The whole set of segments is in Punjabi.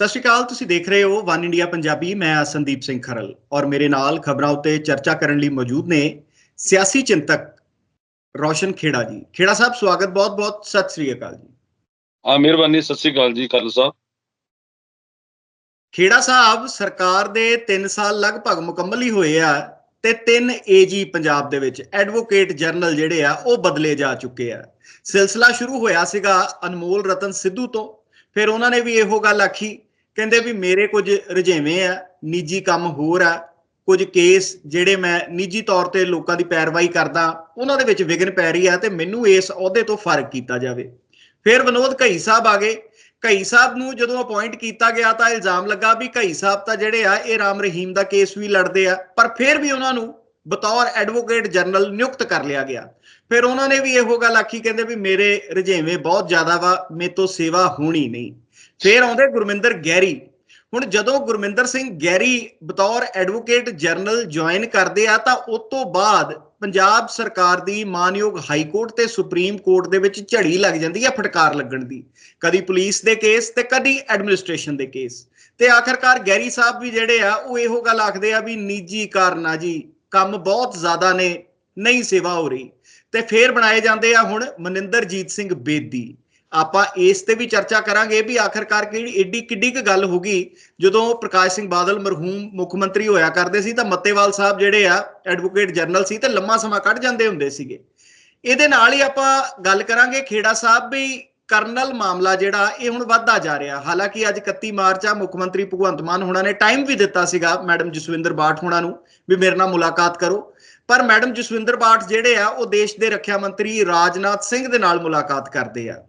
ਸਤਿ ਸ਼੍ਰੀ ਅਕਾਲ ਤੁਸੀਂ ਦੇਖ ਰਹੇ ਹੋ ਵਨ ਇੰਡੀਆ ਪੰਜਾਬੀ ਮੈਂ ਹਾਂ ਸੰਦੀਪ ਸਿੰਘ ਖਰਲ ਔਰ ਮੇਰੇ ਨਾਲ ਖਬਰਾਂ ਉੱਤੇ ਚਰਚਾ ਕਰਨ ਲਈ ਮੌਜੂਦ ਨੇ ਸਿਆਸੀ ਚਿੰਤਕ ਰੋਸ਼ਨ ਖੇੜਾ ਜੀ। ਖੇੜਾ ਸਾਹਿਬ ਸਵਾਗਤ ਬਹੁਤ-ਬਹੁਤ ਸਤਿ ਸ਼੍ਰੀ ਅਕਾਲ ਜੀ। ਹਾਂ ਮਿਹਰਬਾਨੀ ਸਤਿ ਸ੍ਰੀ ਅਕਾਲ ਜੀ ਕਰਲ ਸਾਹਿਬ। ਖੇੜਾ ਸਾਹਿਬ ਸਰਕਾਰ ਦੇ 3 ਸਾਲ ਲਗਭਗ ਮੁਕੰਮਲ ਹੀ ਹੋਏ ਆ ਤੇ ਤਿੰਨ ਏਜੀ ਪੰਜਾਬ ਦੇ ਵਿੱਚ ਐਡਵੋਕੇਟ ਜਨਰਲ ਜਿਹੜੇ ਆ ਉਹ ਬਦਲੇ ਜਾ ਚੁੱਕੇ ਆ। ਸਿਲਸਿਲਾ ਸ਼ੁਰੂ ਹੋਇਆ ਸੀਗਾ ਅਨਮੋਲ ਰਤਨ ਸਿੱਧੂ ਤੋਂ। ਫਿਰ ਉਹਨਾਂ ਨੇ ਵੀ ਇਹੋ ਗੱਲ ਆਖੀ ਕਹਿੰਦੇ ਵੀ ਮੇਰੇ ਕੁਝ ਰੁਝੇਵੇਂ ਆ, ਨਿੱਜੀ ਕੰਮ ਹੋਰ ਆ, ਕੁਝ ਕੇਸ ਜਿਹੜੇ ਮੈਂ ਨਿੱਜੀ ਤੌਰ ਤੇ ਲੋਕਾਂ ਦੀ ਪੈਰਵਾਈ ਕਰਦਾ, ਉਹਨਾਂ ਦੇ ਵਿੱਚ ਵਿਗਨ ਪੈ ਰਹੀ ਆ ਤੇ ਮੈਨੂੰ ਇਸ ਅਹੁਦੇ ਤੋਂ ਫ਼ਰਕ ਕੀਤਾ ਜਾਵੇ। ਫਿਰ ਵਿਨੋਦ ਘਈ ਸਾਹਿਬ ਆ ਗਏ। ਘਈ ਸਾਹਿਬ ਨੂੰ ਜਦੋਂ ਅਪਾਇੰਟ ਕੀਤਾ ਗਿਆ ਤਾਂ ਇਲਜ਼ਾਮ ਲੱਗਾ ਵੀ ਘਈ ਸਾਹਿਬ ਤਾਂ ਜਿਹੜੇ ਆ, ਇਹ ਰਾਮ ਰਹੀਮ ਦਾ ਕੇਸ ਵੀ ਲੜਦੇ ਆ, ਪਰ ਫਿਰ ਵੀ ਉਹਨਾਂ ਨੂੰ ਬਤੌਰ ਐਡਵੋਕੇਟ ਜਨਰਲ ਨਿਯੁਕਤ ਕਰ ਲਿਆ ਗਿਆ। ਫਿਰ ਉਹਨਾਂ ਨੇ ਵੀ ਇਹੋ ਗੱਲ ਆਖੀ, ਕਹਿੰਦੇ ਵੀ ਮੇਰੇ ਰੁਝੇਵੇਂ ਬਹੁਤ ਜ਼ਿਆਦਾ ਵਾ, ਮੇਰੇ ਤੋਂ ਸੇਵਾ ਹੋਣੀ ਨਹੀਂ। ਫਿਰ ਆਉਂਦੇ ਗੁਰਮਿੰਦਰ ਗੈਰੀ ਹੁਣ ਜਦੋਂ ਗੁਰਮਿੰਦਰ ਸਿੰਘ ਗੈਰੀ ਬਤੌਰ ਐਡਵੋਕੇਟ ਜਨਰਲ ਜੁਆਇਨ ਕਰਦੇ ਆ, ਤਾਂ ਉਸ ਤੋਂ ਬਾਅਦ ਪੰਜਾਬ ਸਰਕਾਰ ਦੀ ਮਾਨਯੋਗ ਹਾਈ ਕੋਰਟ ਤੇ ਸੁਪਰੀਮ ਕੋਰਟ ਦੇ ਵਿੱਚ ਝੜੀ ਲੱਗ ਜਾਂਦੀ ਹੈ ਫਟਕਾਰ ਲੱਗਣ ਦੀ। ਕਦੀ ਪੁਲਿਸ ਦੇ ਕੇਸ ਤੇ ਕਦੀ ਐਡਮਿਨਿਸਟ੍ਰੇਸ਼ਨ ਦੇ ਕੇਸ ਤੇ ਆਖਰਕਾਰ ਗੈਰੀ ਸਾਹਿਬ ਵੀ ਜਿਹੜੇ ਆ, ਉਹ ਇਹੋ ਗੱਲ ਆਖਦੇ ਆ ਵੀ ਨਿੱਜੀ ਕਾਰਨਾ ਜੀ, ਕੰਮ ਬਹੁਤ ਜ਼ਿਆਦਾ ਨੇ, ਨਹੀਂ ਸੇਵਾ ਹੋ ਰਹੀ। ਤੇ ਫੇਰ ਬਣਾਏ ਜਾਂਦੇ ਆ ਹੁਣ ਮਨਿੰਦਰਜੀਤ ਸਿੰਘ ਬੇਦੀ। ਆਪਾਂ ਇਸ ਤੇ ਵੀ ਚਰਚਾ ਕਰਾਂਗੇ ਵੀ ਆਖਰਕਾਰ ਕਿਹੜੀ ਏਡੀ ਕਿੱਡੀ ਕੁ ਗੱਲ ਹੋ ਗਈ। ਜਦੋਂ ਪ੍ਰਕਾਸ਼ ਸਿੰਘ ਬਾਦਲ ਮਰਹੂਮ ਮੁੱਖ ਮੰਤਰੀ ਹੋਇਆ ਕਰਦੇ ਸੀ ਤਾਂ ਮੱਤੇਵਾਲ ਸਾਹਿਬ ਜਿਹੜੇ ਆ ਐਡਵੋਕੇਟ ਜਨਰਲ ਸੀ, ਤੇ ਲੰਮਾ ਸਮਾਂ ਕੱਢ ਜਾਂਦੇ ਹੁੰਦੇ ਸੀਗੇ। ਇਹਦੇ ਨਾਲ ਹੀ ਆਪਾਂ ਗੱਲ ਕਰਾਂਗੇ ਖੇੜਾ ਸਾਹਿਬ ਵੀ ਕਰਨਲ ਮਾਮਲਾ ਜਿਹੜਾ, ਇਹ ਹੁਣ ਵੱਧਦਾ ਜਾ ਰਿਹਾ। ਹਾਲਾਂਕਿ ਅੱਜ 31 ਮਾਰਚ ਆ, ਮੁੱਖ ਮੰਤਰੀ ਭਗਵੰਤ ਮਾਨ ਹੋਣਾ ਨੇ ਟਾਈਮ ਵੀ ਦਿੱਤਾ ਸੀਗਾ ਮੈਡਮ ਜਸਵਿੰਦਰ ਬਾਠ ਹੋਣਾ ਨੂੰ ਵੀ ਮੇਰੇ ਨਾਲ ਮੁਲਾਕਾਤ ਕਰੋ। ਪਰ ਮੈਡਮ ਜਸਵਿੰਦਰ ਬਾਠ ਜਿਹੜੇ ਆ, ਉਹ ਦੇਸ਼ ਦੇ ਰੱਖਿਆ ਮੰਤਰੀ ਰਾਜਨਾਥ ਸਿੰਘ ਦੇ ਨਾਲ ਮੁਲਾਕਾਤ ਕਰਦੇ ਆ।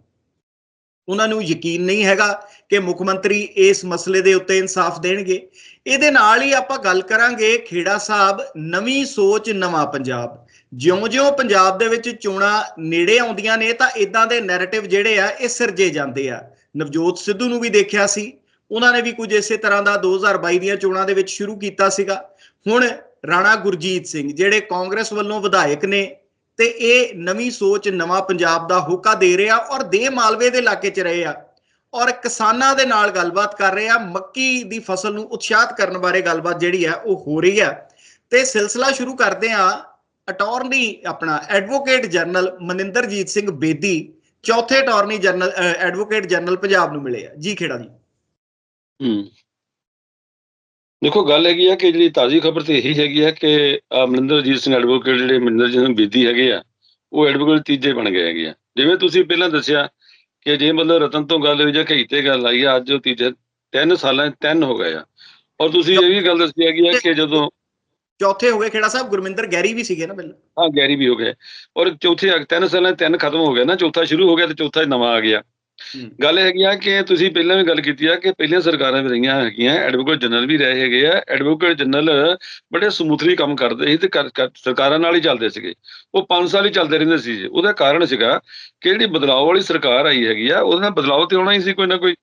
ਉਹਨਾਂ ਨੂੰ ਯਕੀਨ ਨਹੀਂ ਹੈਗਾ ਕਿ ਮੁੱਖ ਮੰਤਰੀ ਇਸ ਮਸਲੇ ਦੇ ਉੱਤੇ ਇਨਸਾਫ ਦੇਣਗੇ। ਇਹਦੇ ਨਾਲ ਹੀ ਆਪਾਂ ਗੱਲ ਕਰਾਂਗੇ ਖੇੜਾ ਸਾਹਿਬ ਨਵੀਂ ਸੋਚ, ਨਵਾਂ ਪੰਜਾਬ। ਜਿਉਂ-ਜਿਉਂ ਪੰਜਾਬ ਦੇ ਵਿੱਚ ਚੋਣਾਂ ਨੇੜੇ ਆਉਂਦੀਆਂ ਨੇ ਤਾਂ ਇਦਾਂ ਦੇ ਨੈਰੇਟਿਵ ਜਿਹੜੇ ਆ, ਇਹ ਸਿਰਜੇ ਜਾਂਦੇ ਆ। ਨਵਜੋਤ ਸਿੱਧੂ ਨੂੰ ਵੀ ਦੇਖਿਆ ਸੀ। ਉਹਨਾਂ ਨੇ ਵੀ ਕੁਝ ਇਸੇ ਤਰ੍ਹਾਂ ਦਾ 2022 ਦੀਆਂ ਚੋਣਾਂ ਦੇ ਵਿੱਚ ਸ਼ੁਰੂ ਕੀਤਾ ਸੀਗਾ। ਹੁਣ ਰਾਣਾ ਗੁਰਜੀਤ ਸਿੰਘ, ਜਿਹੜੇ ਕਾਂਗਰਸ ਵੱਲੋਂ ਵਿਧਾਇਕ ਨੇ ਤੇ ਇਹ ਨਵੀਂ ਸੋਚ, ਨਵਾਂ ਪੰਜਾਬ ਦਾ ਹੋਕਾ ਦੇ ਰਿਹਾ ਔਰ ਦੇ ਮਾਲਵੇ ਦੇ ਇਲਾਕੇ 'ਚ ਰਹੇ ਆ। ਔਰ ਕਿਸਾਨਾਂ ਦੇ ਨਾਲ ਗੱਲਬਾਤ ਕਰ ਰਹੇ ਆ। ਮੱਕੀ ਦੀ ਫਸਲ ਨੂੰ ਉਤਸ਼ਾਹਤ ਕਰਨ ਬਾਰੇ ਗੱਲਬਾਤ ਜਿਹੜੀ ਆ, ਉਹ ਹੋ ਰਹੀ ਆ। ਤੇ ਸਿਲਸਿਲਾ ਸ਼ੁਰੂ ਕਰਦੇ ਆ ਅਟਾਰਨੀ ਆਪਣਾ ਐਡਵੋਕੇਟ ਜਨਰਲ ਮਨਿੰਦਰਜੀਤ ਸਿੰਘ ਬੇਦੀ, ਚੌਥੇ attorney general advocate general Punjab ਨੂੰ ਮਿਲੇ ਆ। ਜੀ ਖੇੜਾ ਜੀ। ਹੂੰ। ਦੇਖੋ ਗੱਲ ਹੈਗੀ ਆ ਕਿ ਜਿਹੜੀ ਤਾਜ਼ੀ ਖਬਰ ਤੇ ਇਹੀ ਹੈਗੀ ਆ ਕਿ ਮਨਿੰਦਰਜੀਤ ਸਿੰਘ ਐਡਵੋਕੇਟ ਜਿਹੜੇ ਮਨਿੰਦਰਜੀਤ ਸਿੰਘ ਬੇਦੀ ਹੈਗੇ ਆ ਉਹ ਐਡਵੋਕੇਟ ਤੀਜੇ ਬਣ ਗਏ ਹੈਗੇ ਆ। ਜਿਵੇਂ ਤੁਸੀਂ ਪਹਿਲਾਂ ਦੱਸਿਆ ਕਿ ਜੇ ਮਤਲਬ ਰਤਨ ਤੋਂ ਗੱਲ ਹੋਈ ਜਾਂ ਕਹੀ ਤੇ ਗੱਲ ਆਈ ਆ ਅੱਜ ਉਹ ਤੀਜੇ ਤਿੰਨ ਸਾਲਾਂ ਤਿੰਨ ਹੋ ਗਏ ਆ। ਔਰ ਤੁਸੀਂ ਇਹ ਵੀ ਗੱਲ ਦੱਸੀ ਹੈਗੀ ਆ ਕਿ ਜਦੋਂ ਚੌਥੇ ਹੋ ਗਏ ਖੇੜਾ ਸਾਹਿਬ ਗੁਰਮਿੰਦਰ ਗੈਰੀ ਵੀ ਸੀਗੇ ਨਾ ਪਹਿਲਾਂ। ਹਾਂ ਗੈਰੀ ਵੀ ਹੋ ਗਏ। ਔਰ ਚੌਥੇ ਤਿੰਨ ਸਾਲਾਂ ਤਿੰਨ ਖਤਮ ਹੋ ਗਏ ਨਾ ਚੌਥਾ ਸ਼ੁਰੂ ਹੋ ਗਿਆ ਤੇ ਚੌਥਾ ਨਵਾਂ ਆ ਗਿਆ। ਗੱਲ ਹੈਗੀ ਆ ਕਿ ਤੁਸੀਂ ਪਹਿਲਾਂ ਵੀ ਗੱਲ ਕੀਤੀ ਆ ਕਿ ਪਹਿਲੀਆਂ ਸਰਕਾਰਾਂ ਵੀ ਰਹੀਆਂ ਹੈਗੀਆਂ ਐਡਵੋਕੇਟ ਜਨਰਲ ਵੀ ਰਹੇ ਹੈਗੇ ਆ ਐਡਵੋਕੇਟ ਜਨਰਲ ਬੜੇ ਸਮੂਥਲੀ ਕੰਮ ਕਰਦੇ ਸੀ ਤੇ ਸਰਕਾਰਾਂ ਨਾਲ ਹੀ ਚੱਲਦੇ ਸੀਗੇ। ਉਹ 5 ਸਾਲ ਹੀ ਚੱਲਦੇ ਰਹਿੰਦੇ ਸੀ ਉਹਦਾ ਕਾਰਨ ਸੀਗਾ ਕਿ ਜਿਹੜੀ ਬਦਲਾਅ ਵਾਲੀ ਸਰਕਾਰ ਆਈ ਹੈਗੀ ਆ, ਉਹਦੇ ਨਾਲ ਬਦਲਾਅ ਤੇ ਆਉਣਾ ਹੀ ਸੀ ਕੋਈ ਨਾ ਕੋਈ।